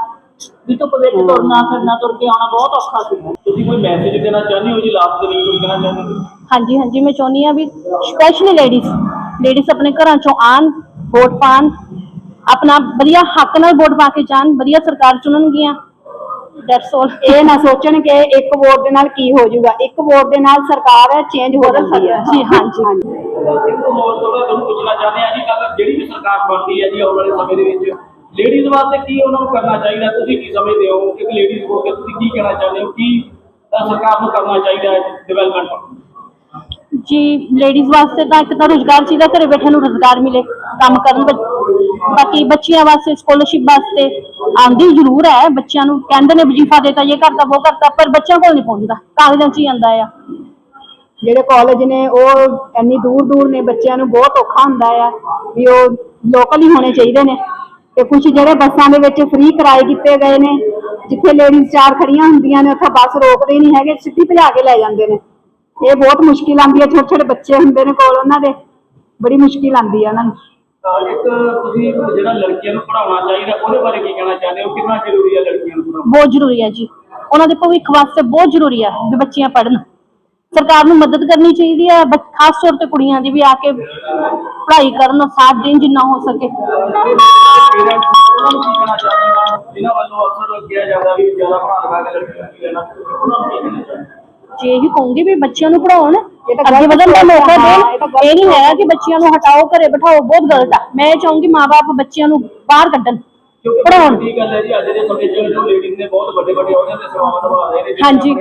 ਵੀ ਧੁੱਪ ਵਿੱਚ ਤੁਰਨਾ ਫਿਰਨਾ ਤੁਰ ਕੇ ਆਉਣਾ ਬਹੁਤ ਔਖਾ ਸੀ। ਤੁਸੀਂ ਕੋਈ ਮੈਸੇਜ ਦੇਣਾ ਚਾਹੁੰਦੇ ਹੋ ਜੀ ਲਾਸਟ ਦੇ ਵਿੱਚ ਕੁਝ ਕਹਿਣਾ ਚਾਹੁੰਦੇ ਹੋ? ਹਾਂਜੀ ਹਾਂਜੀ ਮੈਂ ਚਾਹੁੰਦੀ ਆ ਵੀ ਸਪੈਸ਼ਲੀ ਲੇਡੀਜ਼ ਲੇਡੀਜ਼ ਆਪਣੇ ਘਰਾਂ ਚੋਂ ਆਣ ਵੋਟ ਪਾਣ ਆਪਣਾ ਵਧੀਆ ਹੱਕ ਨਾਲ ਵੋਟ ਪਾ ਕੇ ਜਾਣ ਵਧੀਆ ਸਰਕਾਰ ਚੁਣਨਗੀਆਂ। ਦੈਟਸ ਆਲ ਇਹ ਨਾ ਸੋਚਣ ਕਿ ਇੱਕ ਵੋਟ ਦੇ ਨਾਲ ਕੀ ਹੋ ਜਾਊਗਾ। ਇੱਕ ਵੋਟ ਦੇ ਨਾਲ ਸਰਕਾਰ ਚੇਂਜ ਹੋ ਜਾਂਦੀ ਹੈ। ਜੀ ਹਾਂਜੀ। ਇੱਕ ਹੋਰ ਥੋੜਾ ਤੁਹਾਨੂੰ ਪੁੱਛਣਾ ਚਾਹੁੰਦੇ ਆ ਜੀ ਕੱਲ ਜਿਹੜੀ ਵੀ ਸਰਕਾਰ ਬਣਦੀ ਹੈ ਜੀ ਆਉਣ ਵਾਲੇ ਸਮੇਂ ਦੇ ਵਿੱਚ ਲੇਡੀਜ਼ ਵਾਸਤੇ ਕੀ ਉਹਨਾਂ ਨੂੰ ਕਰਨਾ ਚਾਹੀਦਾ ਤੁਸੀਂ ਕੀ ਸਮਝਦੇ ਹੋ? ਇੱਕ ਲੇਡੀਜ਼ ਹੋ ਕੇ ਤੁਸੀਂ ਕੀ ਕਹਿਣਾ ਚਾਹੁੰਦੇ ਹੋ? ਕੀ ਸਰਕਾਰ ਨੂੰ ਕਰਨਾ ਚਾਹੀਦਾ ਹੈ ਡਿਵੈਲਪਮੈਂਟ ਜੀ ਲੇਡੀਜ਼ ਵਾਸਤੇ ਤਾਂ ਇੱਕ ਤਾਂ ਰੁਜ਼ਗਾਰ ਚਾਹੀਦਾ, ਘਰੇ ਬੈਠੇ ਨੂੰ ਰੁਜ਼ਗਾਰ ਮਿਲੇ, ਕੰਮ ਕਰਨ ਬਾਕੀ ਬੱਚਿਆਂ ਵਾਸਤੇ ਸਕਾਲਰਸ਼ਿਪ ਵਾਸਤੇ ਆਂਦੀ ਜ਼ਰੂਰ ਹੈ, ਬੱਚਿਆਂ ਨੂੰ ਕਹਿੰਦੇ ਨੇ ਵਜੀਫਾ ਦੇਤਾ ਇਹ ਕਰਤਾ ਉਹ ਕਰਤਾ ਪਰ ਬੱਚਿਆਂ ਕੋਲ ਨਹੀਂ ਪਹੁੰਚਦਾ, ਕਾਗਜ਼ਾਂ 'ਚ ਹੀ ਆਂਦਾ ਆ। ਜਿਹੜੇ ਕਾਲਜ ਨੇ, ਉਹ ਇੰਨੀ ਦੂਰ ਦੂਰ ਨੇ, ਬੱਚਿਆਂ ਨੂੰ ਬਹੁਤ ਔਖਾ ਹੁੰਦਾ ਆ ਵੀ ਉਹ ਲੋਕਲ ਹੀ ਹੋਣੇ ਚਾਹੀਦੇ ਨੇ। ਤੇ ਕੁਝ ਜਿਹੜੇ ਬੱਸਾਂ ਦੇ ਵਿੱਚ ਫ੍ਰੀ ਕਿਰਾਏ ਕੀਤੇ ਗਏ ਨੇ, ਜਿੱਥੇ ਲੇਡੀਜ਼ ਚਾਰ ਖੜੀਆਂ ਹੁੰਦੀਆਂ ਨੇ, ਉੱਥੇ ਬੱਸ ਰੋਕਦੇ ਨਹੀਂ ਹੈਗੇ, ਸਿੱਧੀ ਭਜਾ ਕੇ ਲੈ ਜਾਂਦੇ ਨੇ। ਇਹ ਬਹੁਤ ਮੁਸ਼ਕਿਲ ਆਉਂਦੀ ਹੈ ਛੋਟੇ ਛੋਟੇ ਬੱਚੇ ਹੁੰਦੇ ਨੇ ਕੋਲ ਉਹਨਾਂ ਦੇ। ਬੜੀ ਮੁਸ਼ਕਿਲ ਆਉਂਦੀ ਹੈ ਉਹਨਾਂ ਨੂੰ। ਇੱਕ ਤੁਸੀਂ ਜਿਹੜਾ ਲੜਕੀਆਂ ਨੂੰ ਪੜਾਉਣਾ ਚਾਹੀਦਾ ਉਹਦੇ ਬਾਰੇ ਕੀ ਕਹਿਣਾ ਚਾਹੁੰਦੇ ਹੋ? ਕਿੰਨਾ ਜ਼ਰੂਰੀ ਹੈ ਲੜਕੀਆਂ ਨੂੰ ਪੜਾਉਣਾ ਬਹੁਤ ਜ਼ਰੂਰੀ ਹੈ ਜੀ। ਉਹਨਾਂ ਦੇ ਭਵਿੱਖ ਵਾਸਤੇ ਬਹੁਤ ਜ਼ਰੂਰੀ ਹੈ ਵੀ ਬੱਚੀਆਂ ਪੜ੍ਹਨ। ਸਰਕਾਰ ਨੂੰ ਮਦਦ ਕਰਨੀ ਚਾਹੀਦੀ ਹੈ ਬੱਚ- ਖਾਸ ਤੌਰ ਤੇ ਕੁੜੀਆਂ ਦੀ ਵੀ ਆ ਕੇ ਪੜ੍ਹਾਈ ਕਰਨ ਸਾਥ ਦੇਣ ਜਿੰਨਾ ਹੋ ਸਕੇ। ਪੇਰੈਂਟਸ ਉਹਨਾਂ ਨੂੰ ਕੀ ਕਹਿਣਾ ਚਾਹੁੰਦੇ ਹੋ? ਜਿਨ੍ਹਾਂ ਵੱਲੋਂ ਅਕਸਰ ਕਿਹਾ ਜਾਂਦਾ ਵੀ ਜ਼ਿਆਦਾ ਪੜਾ ਲਗਾ ਕੇ ਲੜਕੀਆਂ ਨੂੰ ਕੀ ਲੈਣਾ ਉਹਨਾਂ ਨੂੰ ਕੀ ਕਹਿਣਾ ਚਾਹੁੰਦੇ ਹੋ? ਜੇ ਇਹੀ ਕਹੂੰਗੀ ਵੀ ਬੱਚਿਆਂ ਨੂੰ ਪੜਾਉਣ ਇਹ ਤਾਂ ਅੱਗੇ ਵਧਣ ਦਾ ਮੌਕਾ ਦੇਣ ਇਹ ਨਹੀਂ ਹੈ ਕਿ ਬੱਚਿਆਂ ਨੂੰ ਹਟਾਓ ਘਰੇ ਬਿਠਾਓ ਬਹੁਤ ਗਲਤ ਆ। ਮੈਂ ਚਾਹੂੰਗੀ ਮਾਪੇ ਬੱਚਿਆਂ ਨੂੰ ਬਾਹਰ ਕੱਢਣ ਕਿਉਂਕਿ ਪੜ੍ਹਾਉਣ। ਦੀ ਗੱਲ ਹੈ ਜੀ ਅੱਜ ਦੇ ਸਮੇਂ 'ਚ ਜੋ ਲੇਡੀਜ਼ ਨੇ ਬਹੁਤ ਵੱਡੇ ਵੱਡੇ ਅਹੁਦਿਆਂ ਤੇ ਸੇਵਾਵਾਂ ਨਿਭਾ ਰਹੇ ਨੇ। ਹਾਂਜੀ।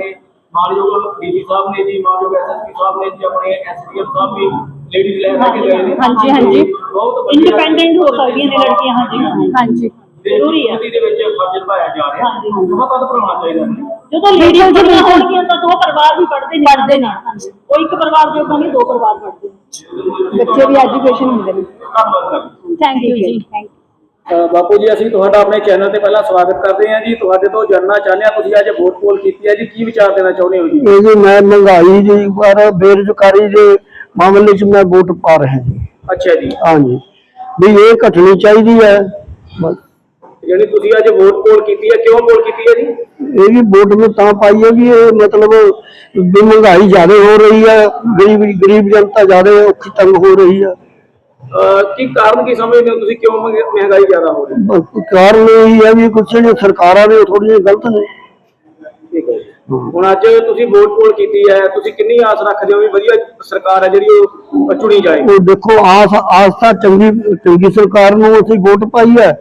ਮਾਨਯੋਗ ਡੀਜੀ ਸਾਹਿਬ ਨੇ ਜੀ ਮਾਨਯੋਗ ਐਸਐਸਪੀ ਸਾਹਿਬ ਨੇ ਜੀ ਆਪਣੇ ਐਸਡੀਐਮ ਸਾਹਿਬ ਵੀ ਲੇਡੀਜ਼ ਲੈ ਕੇ ਗਏ ਨੇ। ਹਾਂਜੀ, ਹਾਂਜੀ। ਬਹੁਤ ਇੰਡੀਪੈਂਡੈਂਟ ਹੋ ਸਕਦੀਆਂ ਨੇ ਲੜਕੀਆਂ ਹਾਂਜੀ ਹਾਂਜੀ। ਜ਼ਰੂਰੀ ਹੈ ਦੇ ਵਿੱਚ ਫਰਜ਼ ਨਿਭਾਇਆ ਜਾ ਰਿਹਾ। ਹੈ ਬਹੁਤ ਵੱਧ ਪੜਾਉਣਾ ਚਾਹੀਦਾ। ਹੈ ਜਦੋਂ ਲੇਡੀਜ਼ ਜਿਹੜੀਆਂ ਹੋਣਗੀਆਂ ਤਾਂ ਦੋ ਪਰਿਵਾਰ ਵੀ ਪੜ੍ਹਦੇ ਨੇ। ਪੜ੍ਹਦੇ ਨੇ ਕੋਈ ਇੱਕ ਪਰਿਵਾਰ ਜੋਗਾ ਨਹੀਂ ਦੋ ਪਰਿਵਾਰ ਪੜ੍ਹਦੇ ਨੇ। ਬੱਚੇ ਵੀ ਐਜੂਕੇਸ਼ਨ ਹੁੰਦੇ ਨੇ। ਥੈਂਕ ਯੂ ਜੀ ਅ, ਬਾਪੂ ਜੀ ਅਸੀਂ ਤੁਹਾਡਾ ਆਪਣੇ ਚੈਨਲ ਤੇ ਪਹਿਲਾਂ ਸਵਾਗਤ ਕਰਦੇ ਹਾਂ ਜੀ। ਤੁਹਾਡੇ ਤੋਂ ਜਾਣਨਾ ਚਾਹੁੰਦੇ ਹਾਂ। ਤੁਸੀਂ ਅੱਜ ਵੋਟ ਪੋਲ ਕੀਤੀ ਹੈ ਜੀ। ਕੀ ਵਿਚਾਰ ਦੇਣਾ ਚਾਹੁੰਦੇ ਹੋ ਜੀ? ਇਹ ਜੀ ਮੈਂ ਮਹਿੰਗਾਈ ਦੀ ਪਰ ਬੇਰੁਜ਼ਗਾਰੀ ਦੇ ਮਾਮਲੇ 'ਚ ਮੈਂ ਵੋਟ ਪਾ ਰਿਹਾ ਜੀ। ਅੱਛਾ ਜੀ। ਹਾਂਜੀ। ਵੀ ਇਹ ਘਟਣੀ ਚਾਹੀਦੀ ਹੈ। ਬਸ ਜਿਹੜੀ ਤੁਸੀਂ ਅੱਜ ਵੋਟ ਪੋਲ ਕੀਤੀ ਹੈ ਕਿਉਂ ਪੋਲ ਕੀਤੀ ਹੈ ਜੀ? ਇਹ ਵੀ ਵੋਟ ਨੂੰ ਤਾਂ ਪਾਈ ਹੈ ਵੀ ਇਹ ਮਤਲਬ ਵੀ ਮਹਿੰਗਾਈ ਜ਼ਿਆਦਾ ਹੋ ਰਹੀ ਹੈ ਗਰੀਬ ਗਰੀਬ ਜਨਤਾ ਜ਼ਿਆਦਾ ਔਖੀ ਤੰਗ ਹੋ ਰਹੀ ਹੈ। ਕੀ ਕਾਰਨ ਕੀ ਸਮਝਦੇ ਹੋ ਤੁਸੀਂ ਕਿਉਂ ਮਹਿੰਗ- ਮਹਿੰਗਾਈ ਜ਼ਿਆਦਾ ਹੋ ਰਹੀ ਹੈ? ਕਾਰਨ ਇਹ ਹੈ ਵੀ ਕੁਛ ਜਿਹੜੀਆਂ ਸਰਕਾਰਾਂ ਨੇ ਉਹ ਥੋੜ੍ਹੀਆਂ ਗਲਤ ਨੇ। ਠੀਕ ਹੈ ਜੀ। ਹੁਣ ਅੱਜ ਤੁਸੀਂ ਵੋਟ ਪੋਲ ਕੀਤੀ ਹੈ ਤੁਸੀਂ ਕਿੰਨੀ ਆਸ ਰੱਖਦੇ ਹੋ ਵੀ ਵਧੀਆ ਸਰਕਾਰ ਹੈ ਜਿਹੜੀ ਉਹ ਚੁਣੀ ਜਾਏ ਦੇਖੋ ਆਸ ਆਸ ਤਾਂ ਚੰਗੀ ਚੰਗੀ ਸਰਕਾਰ ਨੂੰ ਅਸੀਂ ਵੋਟ ਪਾਈ ਹੈ।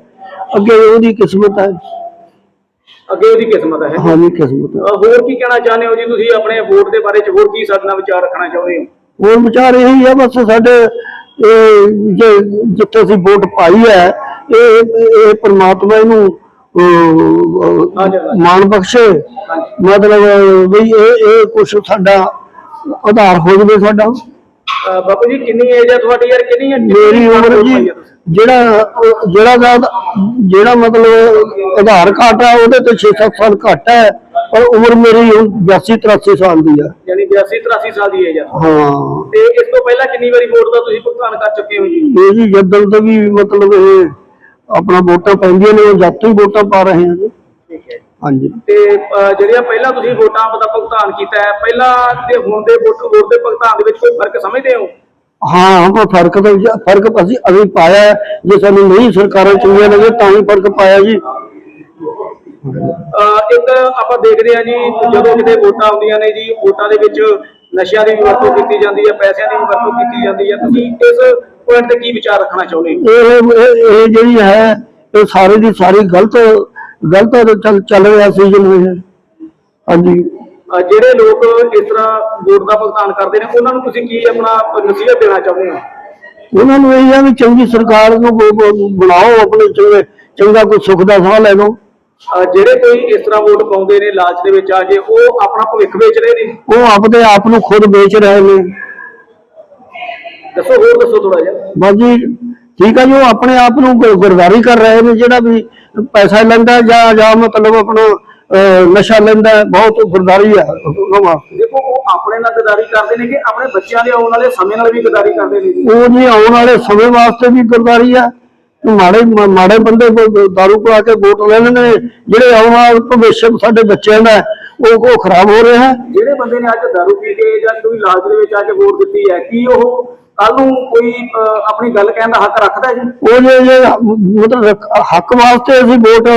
ਅੱਗੇ ਉਹਦੀ ਕਿਸਮਤ ਹੈ। ਅੱਗੇ ਉਹਦੀ ਕਿਸਮਤ ਹੈ। ਹਾਂਜੀ ਕਿਸਮਤ ਹੈ। ਅ, ਹੋਰ ਕੀ ਕਹਿਣਾ ਚਾਹੁੰਦੇ ਹੋ ਜੀ ਤੁਸੀਂ ਆਪਣੇ ਵੋਟ ਦੇ ਬਾਰੇ ਚ? ਹੋਰ ਕੀ ਸਾਡੇ ਨਾਲ ਵਿਚਾਰ ਰੱਖਣਾ ਚਾਹੁੰਦੇ ਹੋ? ਹੋਰ ਵਿਚਾਰ ਇਹੀ ਹੈ ਬਸ ਸਾਡੇ ਇਹ ਜੇ- ਜਿੱਥੇ ਅਸੀਂ ਵੋਟ ਪਾਈ ਹੈ ਇਹ ਇਹ ਪ੍ਰਮਾਤਮਾ ਇਹਨੂੰ ਅਹ। ਮਾਣ ਬਖਸ਼ੇ। ਮਤਲਬ ਵੀ ਇਹ ਇਹ ਕੁਛ ਸਾਡਾ ਆਧਾਰ ਹੋ ਜਵੇ ਸਾਡਾ। ਅ, ਬਾਪੂ ਜੀ ਕਿੰਨੀ ਏਜ ਹੈ ਤੁਹਾਡੀ ਯਾਰ? ਕਿੰਨੀ ਹੈ ਮੇਰੀ ਉਮਰ ਜੀ? ਜਿਹੜਾ ਜਿਹੜਾ ਦਾ ਜਿਹੜਾ ਮਤਲਬ ਆਧਾਰ ਕਾਰਡ ਹੈ ਉਹਦੇ ਤੇ 6-7 ਸਾਲ ਘੱਟ ਹੈ ਪਰ ਉਮਰ ਮੇਰੀ ਹੁਣ 82 83 ਸਾਲ ਦੀ ਹੈ ਯਾਨੀ 82 83 ਸਾਲ ਦੀ ਹੈ ਹਾਂ। ਤੇ ਇਸ ਤੋਂ ਪਹਿਲਾਂ ਕਿੰਨੀ ਵਾਰੀ ਵੋਟ ਦਾ ਤੁਸੀਂ ਭੁਗਤਾਨ ਕਰ ਚੁੱਕੇ ਹੋ ਜੀ? ਇਹ ਜੀ ਜਦੋਂ ਤੋਂ ਵੀ ਮਤਲਬ ਇਹ ਆਪਣਾ ਵੋਟਾਂ ਪੈਂਦੀਆਂ ਨੇ ਉਹ ਜਦ ਤੋਂ ਹੀ ਵੋਟਾਂ ਪਾ ਰਹੇ ਹਾਂ ਜੀ। ਠੀਕ ਹੈ ਹਾਂਜੀ। ਤੇ ਜਿਹੜੀਆਂ ਪਹਿਲਾਂ ਤੁਸੀਂ ਵੋਟਾਂ ਦਾ ਭੁਗਤਾਨ ਕੀਤਾ ਹੈ ਪਹਿਲਾਂ ਤੇ ਹੁਣ ਦੇ ਵੋਟ ਵੋਟ ਦੇ ਭੁਗਤਾਨ ਦੇ ਵਿੱਚ ਕੋਈ ਫ਼ਰਕ ਸਮਝਦੇ ਹੋ? ਹਾਂ ਕੋਈ ਫ਼ਰਕ ਤਾਂ ਜੀ- ਫ਼ਰਕ ਅਸੀਂ ਅਸੀਂ ਪਾਇਆ ਹੈ। ਜੇ ਸਾਨੂੰ ਨਹੀਂ ਸਰਕਾਰਾਂ ਚੰਗੀਆਂ ਲੱਗੇ ਤਾਂ ਹੀ ਫ਼ਰਕ ਪਾਇਆ ਜੀ। ਇੱਕ ਆਪਾਂ ਦੇਖਦੇ ਹਾਂ ਜੀ ਜਦੋਂ ਕਿਤੇ ਵੋਟਾਂ ਆਉਂਦੀਆਂ ਨੇ ਜੀ ਵੋਟਾਂ ਦੇ ਵਿੱਚ ਨਸ਼ਿਆਂ ਦੀ ਵੀ ਵਰਤੋਂ ਕੀਤੀ ਜਾਂਦੀ ਹੈ ਪੈਸਿਆਂ ਦੀ ਵੀ ਵਰਤੋਂ ਕੀਤੀ ਜਾਂਦੀ ਹੈ। ਤੁਸੀਂ ਇਸ ਪੁਆਇੰਟ ਤੇ ਕੀ ਵਿਚਾਰ ਰੱਖਣਾ ਚਾਹੁੰਦੇ ਹੋ? ਇਹ ਇਹ ਇਹ ਜਿਹੜੀ ਹੈ ਇਹ ਸਾਰੇ ਦੀ ਸਾਰੀ ਗਲਤ ਗਲਤ ਚੱਲ ਚੱਲ ਰਿਹਾ ਸੀਜ਼ਨ ਇਹ ਹਾਂਜੀ। ਜਿਹੜੇ ਲੋਕ ਇਸ ਤਰ੍ਹਾਂ ਵੋਟ ਦਾ ਭੁਗਤਾਨ ਕਰਦੇ ਨੇ ਉਹਨਾਂ ਨੂੰ ਤੁਸੀਂ ਕੀ ਆਪਣਾ ਨਸੀਹਤ ਦੇਣਾ ਚਾਹੁੰਦੇ ਹੋ? ਉਹਨਾਂ ਨੂੰ ਇਹ ਹੈ ਵੀ ਚੰਗੀ ਸਰਕਾਰ ਨੂੰ ਬਣਾਓ ਆਪਣੇ ਚੰਗੇ ਚੰਗਾ ਕੋਈ ਸੁੱਖ ਦਾ ਸਾਹ ਲੈ ਲਓ। ਜਿਹੜੇ ਕੋਈ ਇਸ ਤਰ੍ਹਾਂ ਵੋਟ ਪਾਉਂਦੇ ਨੇ ਲਾਲਚ ਦੇ ਵਿੱਚ ਆ ਕੇ ਉਹ ਆਪਣਾ ਭਵਿੱਖ ਵੇਚ ਰਹੇ ਨੇ? ਉਹ ਆਪਦੇ ਆਪ ਨੂੰ ਖੁਦ ਵੇਚ ਰਹੇ ਨੇ। ਦੱਸੋ ਹੋਰ ਦੱਸੋ ਥੋੜਾ ਜਿਹਾ। ਬਸ ਜੀ ਠੀਕ ਹੈ ਜੀ ਉਹ ਆਪਣੇ ਆਪ ਨੂੰ ਗੁਰਦਾਰੀ ਕਰ ਰਹੇ ਨੇ ਜਿਹੜਾ ਵੀ ਪੈਸਾ ਲੈਂਦਾ ਜਾਂ ਜਾਂ ਮਤਲਬ ਆਪਣਾ ਨਸ਼ਾ ਲੈਂਦਾ ਬਹੁਤ ਗੁਰਦਾਰੀ ਹੈ। ਉਹਨਾਂ ਦੇਖੋ ਉਹ ਆਪਣੇ ਨਾਲ ਗਦਾਰੀ ਕਰਦੇ ਨੇ ਕਿ ਆਪਣੇ ਬੱਚਿਆਂ ਦੇ ਆਉਣ ਵਾਲੇ ਸਮੇਂ ਨਾਲ ਵੀ ਗਦਾਰੀ ਕਰਦੇ ਨੇ ਜੀ। ਉਹ ਜੀ ਆਉਣ ਵਾਲੇ ਸਮੇਂ ਵਾਸਤੇ ਵੀ ਗੁਰਦਾਰੀ ਹੈ। ਮਾੜੇ ਮਾੜੇ ਬੰਦੇ ਕੋ ਦਾਰੂ ਪਾ ਕੇ ਵੋਟ ਲੈ ਲੈਂਦੇ ਨੇ। ਜਿਹੜੇ ਆਉਣ ਵਾਲਾ ਭਵਿੱਖ ਸਾਡੇ ਬੱਚਿਆਂ ਦਾ ਉਹ ਉਹ ਖਰਾਬ ਹੋ ਰਿਹਾ ਹੈ। ਜਿਹੜੇ ਬੰਦੇ ਨੇ ਅੱਜ ਦਾਰੂ ਪੀ ਕੇ ਜਾਂ ਕੋਈ ਲਾਲਚ ਦੇ ਵਿੱਚ ਆ ਕੇ ਵੋਟ ਦਿੱਤੀ ਹੈ ਕੀ ਉਹ ਕੱਲ ਨੂੰ ਕੋਈ ਆਪਣੀ ਗੱਲ ਕਹਿਣ ਦਾ ਹੱਕ ਰੱਖਦਾ ਹੈ ਜੀ? ਉਹ ਜੇ ਮਤਲਬ ਹੱਕ ਵਾਸਤੇ ਅਸੀਂ ਵੋਟ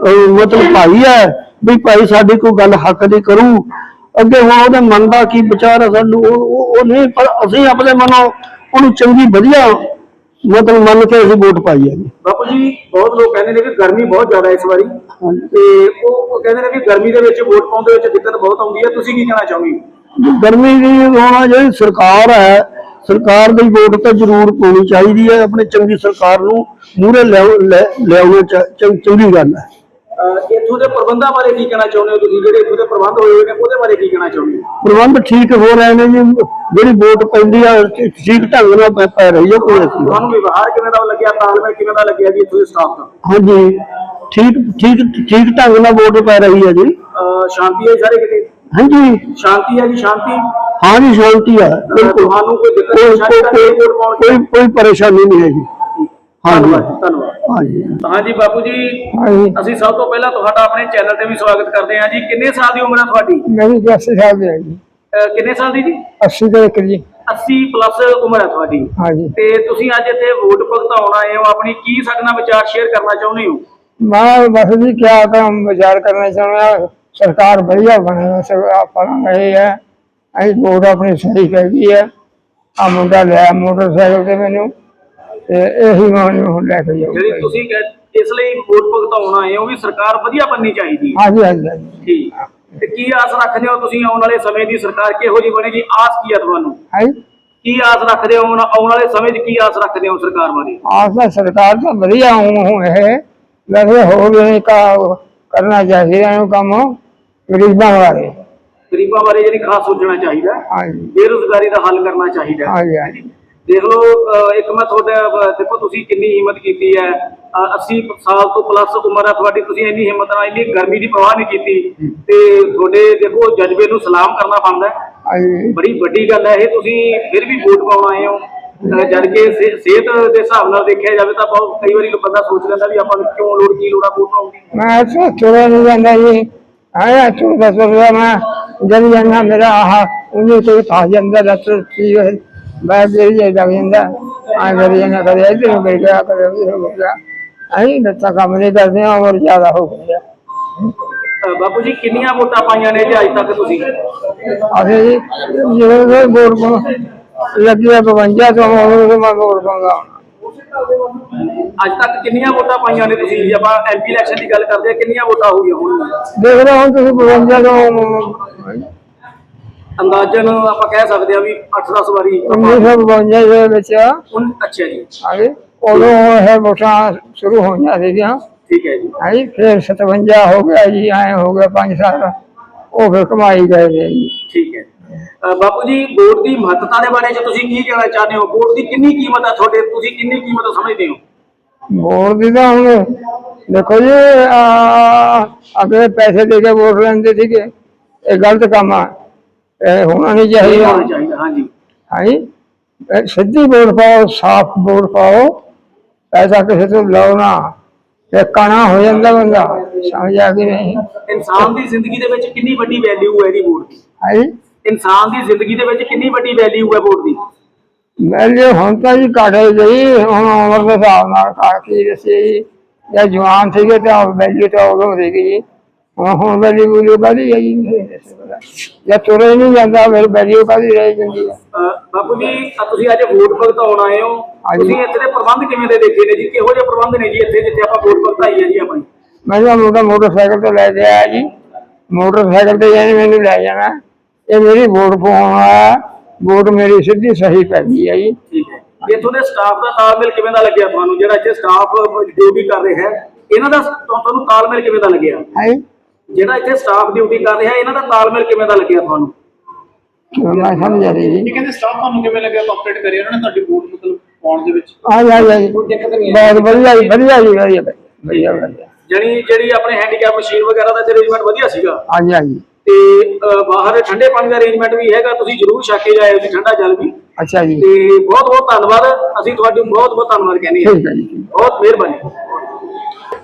ਮਤਲਬ ਪਾਈ ਹੈ ਵੀ ਭਾਈ ਸਾਡੀ ਕੋਈ ਗੱਲ ਹੱਕ ਦੀ ਕਰੂ। ਅੱਗੇ ਹੁਣ ਉਹਦੇ ਮਨ ਦਾ ਕੀ ਵਿਚਾਰ ਹੈ ਸਾਨੂੰ ਉਹ ਨਹੀਂ ਪਰ ਅਸੀਂ ਆਪਣੇ ਮਨੋਂ ਉਹਨੂੰ ਚੰਗੀ ਵਧੀਆ ਮਤਲਬ ਮੰਨ ਕੇ ਅਸੀਂ ਵੋਟ ਪਾਈ ਹੈ ਜੀ। ਬਾਪੂ ਜੀ ਬਹੁਤ ਲੋਕ ਕਹਿੰਦੇ ਨੇ ਕਿ ਗਰਮੀ ਬਹੁਤ ਜ਼ਿਆਦਾ ਇਸ ਵਾਰੀ। ਤੇ ਉਹ ਉਹ ਕਹਿੰਦੇ ਨੇ ਕਿ ਗਰਮੀ ਦੇ ਵਿੱਚ ਵੋਟ ਪਾਉਣ ਦੇ ਵਿੱਚ ਦਿੱਕਤ ਬਹੁਤ ਆਉਂਦੀ ਹੈ। ਤੁਸੀਂ ਕੀ ਕਹਿਣਾ ਚਾਹੋਗੇ? ਗਰਮੀ ਦੀ ਹੁਣ ਜਿਹੜੀ ਸਰਕਾਰ ਹੈ ਸਰਕਾਰ ਦੀ ਵੋਟ ਤਾਂ ਜ਼ਰੂਰ ਪਾਉਣੀ ਚਾਹੀਦੀ ਹੈ। ਆਪਣੇ ਚੰਗੀ ਸਰਕਾਰ ਨੂੰ ਮੂਹਰੇ ਲਿਆਉਣਾ ਚੰਗੀ ਗੱਲ ਹੈ। ਇੱਥੋਂ ਦੇ ਪ੍ਰਬੰਧਾਂ ਬਾਰੇ ਕੀ ਕਹਿਣਾ ਚਾਹੁੰਦੇ ਹੋ ਤੁਸੀਂ? ਜਿਹੜੇ ਇੱਥੋਂ ਦੇ ਪ੍ਰਬੰਧ ਹੋਏ ਹੋਏ ਨੇ ਉਹਦੇ ਬਾਰੇ ਕੀ ਕਹਿਣਾ ਚਾਹੁੰਦੇ ਹੋ? ਪ੍ਰਬੰਧ ਠੀਕ ਹੋ ਰਹੇ ਨੇ ਜੀ। ਜਿਹੜੀ ਵੋਟ ਪੈਂਦੀ ਆ ਠੀਕ ਢੰਗ ਨਾਲ ਪੈ- ਪੈ ਰਹੀ ਹੈ ਕੋਈ ਤੁਹਾਨੂੰ ਵਿਵਹਾਰ ਕਿਵੇਂ ਦਾ ਲੱਗਿਆ? ਤਾਲਮੇਲ ਕਿਵੇਂ ਦਾ ਲੱਗਿਆ ਜੀ ਇੱਥੋਂ ਦੇ ਸਟਾਫ ਦਾ? ਹਾਂਜੀ। ਠੀਕ ਠੀਕ ਠੀਕ ਢੰਗ ਨਾਲ ਵੋਟ ਪੈ ਰਹੀ ਹੈ ਜੀ। ਅਹ, ਸ਼ਾਂਤੀ ਹੈ ਜੀ ਸਾਰੇ ਕਿਤੇ? ਹਾਂਜੀ। ਸ਼ਾਂਤੀ ਹੈ ਜੀ ਸ਼ਾਂਤੀ? ਹਾਂ ਜੀ ਸ਼ਾਂਤੀ ਹੈ ਬਿਲਕੁਲ। ਤੁਹਾਨੂੰ ਕੋਈ ਦਿੱਕਤ ਕੋਈ ਪਰੇਸ਼ਾਨੀ ਕੋਈ ਕੋਈ ਪਰੇਸ਼ਾਨੀ ਨਹੀਂ ਹੈ ਜੀ ਹਾਂਜੀ। ਧੰਨਵਾਦ ਜੀ, ਧੰਨਵਾਦ। ਹਾਂਜੀ। ਹਾਂਜੀ ਬਾਪੂ ਜੀ ਹਾਂਜੀ। ਅਸੀਂ ਸਭ ਤੋਂ ਪਹਿਲਾਂ ਤੁਹਾਡਾ ਆਪਣੇ ਚੈਨਲ ਤੇ ਵੀ ਸਵਾਗਤ ਕਰਦੇ ਹਾਂ ਜੀ। ਕਿੰਨੇ ਸਾਲ ਦੀ ਉਮਰ ਹੈ ਤੁਹਾਡੀ? ਮੇਰੀ 80 ਸਾਲ ਦੀ ਹੈ ਜੀ ਅਹ, ਕਿੰਨੇ ਸਾਲ ਦੀ ਜੀ? 80 ਦੇ ਇੱਕ ਜੀ। 80 ਪਲੱਸ ਉਮਰ ਹੈ ਤੁਹਾਡੀ। ਹਾਂਜੀ। ਤੇ ਤੁਸੀਂ ਅੱਜ ਇੱਥੇ ਵੋਟ ਭੁਗਤਾਉਣ ਆਏ ਹੋ। ਆਪਣੀ ਕੀ ਸਾਡੇ ਨਾਲ ਵਿਚਾਰ ਸ਼ੇਅਰ ਕਰਨਾ ਚਾਹੁੰਦੇ ਹੋ? ਮੈਂ ਬਸ ਜੀ ਕਿਆ ਕੰਮ ਵਿਚਾਰ ਕਰਨਾ ਚਾਹੁੰਦਾ। ਸਰਕਾਰ ਵਧੀਆ ਬਣੇ ਸਭ ਆਪਾਂ ਰਹੇ ਹੈ। ਅਸੀਂ ਵੋਟ ਆਪਣੀ ਸਹੀ ਕਹੀ ਹੈ। ਆ ਮੁੰਡਾ ਲਿਆ ਮੋਟਰਸਾਈਕਲ ਤੇ ਮੈਨੂੰ। ਤੇ ਇਹੀ ਮੈਨੂੰ ਲੈ ਕੇ ਜਾਊਗਾ। ਜਿਹੜੀ ਤੁਸੀਂ ਕਹਿ- ਇਸ ਲਈ ਵੋਟ ਭੁਗਤਾਉਣ ਆਏ ਹੋ ਵੀ ਸਰਕਾਰ ਵਧੀਆ ਬਣਨੀ ਚਾਹੀਦੀ ਹੈ। ਹਾਂਜੀ ਹਾਂਜੀ ਹਾਂਜੀ। ਠੀਕ। ਤੇ ਕੀ ਆਸ ਰੱਖਦੇ ਹੋ ਤੁਸੀਂ ਆਉਣ ਵਾਲੇ ਸਮੇਂ ਦੀ ਸਰਕਾਰ ਕਿਹੋ ਜਿਹੀ ਬਣੇਗੀ? ਆਸ ਕੀ ਹੈ ਤੁਹਾਨੂੰ? ਹਾਂਜੀ। ਕੀ ਆਸ ਰੱਖਦੇ ਹੋ ਆਉਣ ਆਉਣ ਵਾਲੇ ਸਮੇਂ 'ਚ? ਕੀ ਆਸ ਰੱਖਦੇ ਹੋ ਸਰਕਾਰ ਬਾਰੇ? ਆਸ ਤਾਂ ਸਰਕਾਰ ਤਾਂ ਵਧੀਆ ਹੂੰ ਹੈ। ਵੈਸੇ ਹੋਰ ਵੀ ਕਾ ਕਰਨਾ ਚਾਹੀਦਾ ਇਹਨੂੰ ਕੰਮ ਗਰੀਬਾਂ ਬਾਰੇ। ਗਰੀਬਾਂ ਬਾਰੇ ਜਿਹੜੀ ਖਾਸ ਸੋਚਣਾ ਚਾਹੀਦਾ। ਹੈ। ਹਾਂਜੀ। ਬੇਰੁਜ਼ਗਾਰੀ ਦਾ ਹੱਲ ਕਰਨਾ ਚਾਹੀਦਾ। ਹੈ। ਹਾਂਜੀ ਹਾਂਜੀ। ਦੇਖ ਲਓ ਇੱਕ ਮੈਂ ਤੁਹਾਡਾ ਦੇਖੋ ਤੁਸੀਂ ਕਿੰਨੀ ਹਿੰਮਤ ਕੀਤੀ ਹੈ। ਅਹ 80 ਸਾਲ ਤੋਂ ਪਲੱਸ ਉਮਰ ਹੈ ਤੁਹਾਡੀ ਤੁਸੀਂ ਇੰਨੀ ਹਿੰਮਤ ਨਾਲ ਇੰਨੀ ਗਰਮੀ ਦੀ ਪਰਵਾਹ ਨਹੀਂ ਕੀਤੀ। ਤੇ ਤੁਹਾਡੇ ਦੇਖੋ ਜਜ਼ਬੇ ਨੂੰ ਸਲਾਮ ਕਰਨਾ ਬਣਦਾ ਹੈ। ਬੜੀ ਵੱਡੀ ਗੱਲ ਹੈ ਇਹ ਤੁਸੀਂ ਫਿਰ ਵੀ ਵੋਟ ਪਾਉਣ ਆਏ ਹੋ। ਜਦ ਕਿ ਸਿਹਤ ਦੇ ਹਿਸਾਬ ਨਾਲ ਦੇਖਿਆ ਜਾਵੇ ਤਾਂ ਬਹੁਤ ਕਈ ਵਾਰੀ ਬੰਦਾ ਸੋਚ ਲੈਂਦਾ ਵੀ ਆਪਾਂ ਕਿਉਂ ਲੋੜ ਕੀ ਲੋੜਾ ਵੋਟ ਪਾਉਣ ਦੀ। ਮੈਂ ਤੁਰਿਆ ਨਹੀਂ ਜਾਂਦਾ ਜੀ। ਆਇਆ ਤੂੰ ਦੱਸ ਰਿਹਾ ਮੈਂ ਜਦ ਜਾਂਦਾ ਮੇਰਾ ਆਹ ਉਹਨੇ ਖਾ ਜਾਂਦਾ ਲੱਤ ਕੀ ਹੈ ਮੈਂ ਜਿਹੜੀ ਜੇ ਲੱਗ ਜਾਂਦਾ। ਆ ਕਰੀ ਜਾਂਦਾ ਕਦੇ ਇੱਧਰ ਗਿਰ ਗਿਆ ਕਦੇ ਉੱਧਰ ਗਿਰ ਗਿਆ ਅਸੀਂ ਲੱਤਾਂ ਕੰਮ ਨਹੀਂ ਕਰਦੇ ਹਾਂ ਉਮਰ ਜ਼ਿਆਦਾ ਹੋ ਹੈ ਅਹ ਬਾਪੂ ਜੀ ਕਿੰਨੀਆਂ ਵੋਟਾਂ ਪਾਈਆਂ ਨੇ ਜੀ ਅੱਜ ਤੱਕ ਤੁਸੀਂ? ਅਸੀਂ ਜੀ ਜਿਹੜੇ ਦੇ ਵੋਟ ਪਾ ਲੱਗੀ ਹੈ 52 ਤੋਂ ਮੈਂ ਵੋਟ ਪਾਉਂਗਾ ਅੱਜ ਤੱਕ ਕਿੰਨੀਆਂ ਵੋਟਾਂ ਪਾਈਆਂ ਨੇ ਤੁਸੀਂ? ਜੇ ਆਪਾਂ ਐਮਪੀ ਇਲੈਕਸ਼ਨ ਦੀ ਗੱਲ ਕਰਦੇ ਹਾਂ ਕਿੰਨੀਆਂ ਵੋਟਾਂ ਹੋਈਆਂ ਹੋਣਗੀਆਂ? ਦੇਖ ਲਓ ਹੁਣ ਤੁਸੀਂ 52 ਤੋਂ ਅੰਦਾਜ਼ਨ ਆਪਾਂ ਕਹਿ ਸਕਦੇ ਹਾਂ ਵੀ 8-10 ਵਾਰੀ 1952 ਦੇ ਵਿੱਚ ਉਨ- ਅੱਛਾ ਜੀ। ਆਗੇ ਉਦੋਂ ਇਹ ਵੋਟਾਂ ਸ਼ੁਰੂ ਹੋਈਆਂ ਸੀਗੀਆਂ। ਠੀਕ ਹੈ ਜੀ। ਹਾਂਜੀ ਫਿਰ 57 ਹੋ ਗਿਆ ਜੀ ਐ ਹੋ ਗਿਆ 5 ਸਾਲ। ਉਹ ਫਿਰ ਕਮਾਈ ਗਏ ਨੇ ਜੀ। ਠੀਕ ਹੈ। ਬਾਪੂ ਜੀ ਵੋਟ ਦੀ ਮਹੱਤਤਾ ਦੇ ਬਾਰੇ ਚ ਤੁਸੀਂ ਕੀ ਕਹਿਣਾ ਚਾਹੁੰਦੇ ਹੋ? ਵੋਟ ਦੀ ਕਿੰਨੀ ਕੀਮਤ ਹੈ ਤੁਹਾਡੇ? ਤੁਸੀਂ ਕਿੰਨੀ ਕੀਮਤ ਸਮਝਦੇ ਹੋ? ਵੋਟ ਦੀ ਤਾਂ ਹੁਣ ਦੇਖੋ ਜੀ ਆ ਅਗਲੇ ਪੈਸੇ ਦੇ ਕੇ ਵੋਟ ਲੈਂਦੇ ਸੀਗੇ ਇਹ ਗਲਤ ਕੰਮ ਆ। ਇਹ ਹੋਣਾ ਨਹੀਂ ਇਹ ਚਾਹੀਦਾ ਹੋਣਾ ਚਾਹੀਦਾ ਹਾਂਜੀ। ਹਾਂਜੀ। ਇਹ ਸਿੱਧੀ ਵੋਟ ਪਾਓ ਸਾਫ਼ ਵੋਟ ਪਾਓ। ਪੈਸਾ ਕਿਸੇ ਤੋਂ ਲਓ ਨਾ। ਤੇ ਕਾਣਾ ਹੋ ਜਾਂਦਾ ਬੰਦਾ। ਸਮਝ ਆ ਗਈ ਨਹੀਂ? ਇਨਸਾਨ ਦੀ ਜ਼ਿੰਦਗੀ ਦੇ ਵਿੱਚ ਕਿੰਨੀ ਵੱਡੀ ਵੈਲਿਊ ਹੈ ਇਹਦੀ ਵੋਟ ਦੀ? ਹਾਂਜੀ। ਇਨਸਾਨ ਦੀ ਜ਼ਿੰਦਗੀ ਦੇ ਵਿੱਚ ਕਿੰਨੀ ਵੱਡੀ ਵੈਲਿਊ ਹੈ ਵੋਟ ਦੀ? ਮੈਂ ਜੇ ਹੁਣ ਤਾਂ ਜੀ ਘਟ ਗਈ। ਹੁਣ ਉਮਰ ਦੇ ਹਿਸਾਬ ਨਾਲ ਕਾਫੀ ਰਸੀ ਜਾਂ ਜਵਾਨ ਸੀਗੇ ਤਾਂ ਵੈਲਿਊ ਤਾਂ ਉਦੋਂ ਸੀਗੀ ਜੀ। ਹੁਣ ਹੁਣ ਵੈਲਿਊ ਵੈਲਿਊ ਕਾਹਦੀ ਹੈ ਜੀ ਜਾਂ ਤੁਰੇ ਨਹੀਂ ਜਾਂਦਾ ਫਿਰ ਵੈਲਿਊ ਕਾਹਦੀ ਰਹਿ ਜਾਂਦੀ ਹੈ ਅਹ ਬਾਪੂ ਜੀ ਅਹ ਤੁਸੀਂ ਅੱਜ ਵੋਟ ਭੁਗਤਾਉਣ ਆਏ ਹੋ। ਹਾਂਜੀ। ਤੁਸੀਂ ਇੱਥੇ ਦੇ ਪ੍ਰਬੰਧ ਕਿਵੇਂ ਦੇ ਦੇਖੇ ਨੇ ਜੀ? ਕਿਹੋ ਜਿਹੇ ਪ੍ਰਬੰਧ ਨੇ ਜੀ ਇੱਥੇ ਜਿੱਥੇ ਆਪਾਂ ਵੋਟ ਭੁਗਤਾਈ ਹੈ ਜੀ ਆਪਣੀ? ਮੈਂ ਤਾਂ ਮੁੰਡਾ ਮੋਟਰਸਾਈਕਲ ਤੇ ਲੈ ਕੇ ਆਇਆ ਜੀ। ਮੋਟਰਸਾਈਕਲ ਤੇ ਜਾਣੀ ਮੈਨੂੰ ਲੈ ਜਾਣਾ। ਇਹ ਮੇਰੀ ਵੋਟ ਪਾਉਣ ਆਇਆ ਵੋਟ ਮੇਰੀ ਸਿੱਧੀ ਸਹੀ ਪੈ ਗਈ ਹੈ ਜੀ। ਠੀਕ ਹੈ। ਇੱਥੋਂ ਦੇ ਸਟਾਫ ਦਾ ਤਾਲਮੇਲ ਕਿਵੇਂ ਦਾ ਲੱਗਿਆ ਤੁਹਾਨੂੰ? ਜਿਹੜਾ ਇੱਥੇ ਸਟਾਫ ਡਿਊਟੀ ਕਰ ਰਿਹਾ ਹੈ ਇਹਨਾਂ ਦਾ ਤੁਹਾ- ਤੁਹਾਨੂੰ ਤਾਲਮੇਲ ਕਿਵੇਂ ਦਾ ਲੱਗਿਆ? ਹੈ? ਜਿਹੜਾ ਇੱਥੇ ਸਟਾਫ ਡਿਊਟੀ ਕਰ ਰਿਹਾ ਇਹਨਾਂ ਦਾ ਤਾਲਮੇਲ ਕਿਵੇਂ ਦਾ ਲੱਗਿਆ ਤੁਹਾਨੂੰ? ਮੈਂ ਸਮਝ ਆ ਰਹੀ ਜੀ। ਕਹਿੰਦੇ ਸਟਾਫ ਤੁਹਾਨੂੰ ਕਿਵੇਂ ਲੱਗਿਆ? ਕੋਆਪਰੇਟ ਕਰਿਆ ਉਹਨਾਂ ਨੇ ਤੁਹਾਡੀ ਵੋਟ ਮਤਲਬ ਪਾਉਣ ਦੇ ਵਿੱਚ। ਆ ਜਾ ਜਾ ਜੀ ਕੋਈ ਦਿੱਕਤ ਨਹੀਂ ਬਹੁਤ ਵਧੀਆ ਜੀ ਵਧੀਆ ਜੀ ਵਧੀਆ ਵਧੀਆ ਵਧੀਆ। ਜਣੀ ਜਿਹੜੀ ਆਪਣੇ ਹੈਂਡੀਕੈਪ ਮਸ਼ੀਨ ਵਗੈਰਾ ਦਾ ਅਰੇਂਜਮੈਂਟ ਵਧੀਆ ਸੀਗਾ? ਹਾਂਜੀ ਹਾਂਜੀ। ਤੇ ਅਹ, ਬਾਹਰ ਠੰਡੇ ਪਾਣੀ ਦਾ ਅਰੇਂਜਮੈਂਟ ਵੀ ਹੈਗਾ ਤੁਸੀਂ ਜ਼ਰੂਰ ਛਕ ਕੇ ਜਾਇਓ ਜੀ ਠੰਡਾ ਜਲ ਵੀ। ਅੱਛਾ ਜੀ। ਤੇ ਬਹੁਤ ਬਹੁਤ ਧੰਨਵਾਦ। ਅਸੀਂ ਤੁਹਾਡੀ ਬਹੁਤ ਬਹੁਤ ਧੰਨਵਾਦ ਕਹਿੰਦੇ ਹਾਂ। ਠੀਕ ਹੈ ਜੀ ਬਹੁਤ ਮਿਹਰਬਾਨੀ।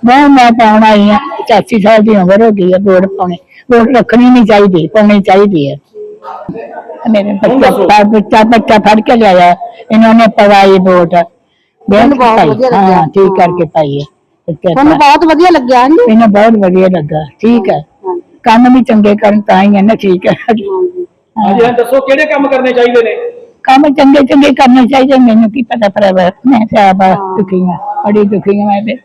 ਮੈਂ ਮੈਂ ਪਾਉਣ ਆਈ ਆ 85 ਸਾਲ ਦੀ ਉਮਰ ਹੋ ਗਈ ਹੈ ਵੋਟ ਪਾਉਣੇ। ਵੋਟ ਰੱਖਣੀ ਨਹੀਂ ਚਾਹੀਦੀ ਪਾਉਣੀ ਚਾਹੀਦੀ ਹੈ ਮੇਰੇ ਬੱਚਾ ਬੱਚਾ ਬੱਚਾ ਫੜ ਕੇ ਲਿਆਇਆ। ਇਹਨਾਂ ਨੇ ਪਵਾਈ ਵੋਟ ਬਹੁਤ ਪਾਈ। ਵਧੀਆ ਲੱਗਿਆ। ਹਾਂ ਠੀਕ ਕਰਕੇ ਪਾਈ ਹੈ ਤੁਹਾਨੂੰ ਬਹੁਤ ਵਧੀਆ ਲੱਗਿਆ ਹਾਂਜੀ ਮੈਨੂੰ ਬਹੁਤ ਵਧੀਆ ਲੱਗਾ। ਠੀਕ ਹੈ ਕੰਮ ਵੀ ਚੰਗੇ ਕਰਨ ਤਾਂ ਹੀ ਹੈ ਨਾ ਠੀਕ ਹੈ। ਹਾਂਜੀ ਹਾਂ ਦੱਸੋ ਕਿਹੜੇ ਕੰਮ ਕਰਨੇ ਚਾਹੀਦੇ ਨੇ? ਕੰਮ ਚੰਗੇ ਚੰਗੇ ਕਰਨੇ ਚਾਹੀਦੇ ਮੈਨੂੰ ਕੀ ਪਤਾ ਪਰ ਮੈਂ ਆਪ ਦੁਖੀ ਹਾਂ ਬੜੀ ਦੁਖੀ ਹਾਂ ਮੈਂ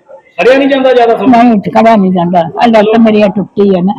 ਤੇ ਨਹੀਂ ਜਾਂਦਾ ਜ਼ਿਆਦਾ ਸਮਾਂ ਨਹੀਂ ਖੜਾ ਨਹੀਂ ਜਾਂਦਾ। ਆ ਲੱਤ ਮੇਰੀ ਟੁੱਟੀ ਹੈ ਨਾ।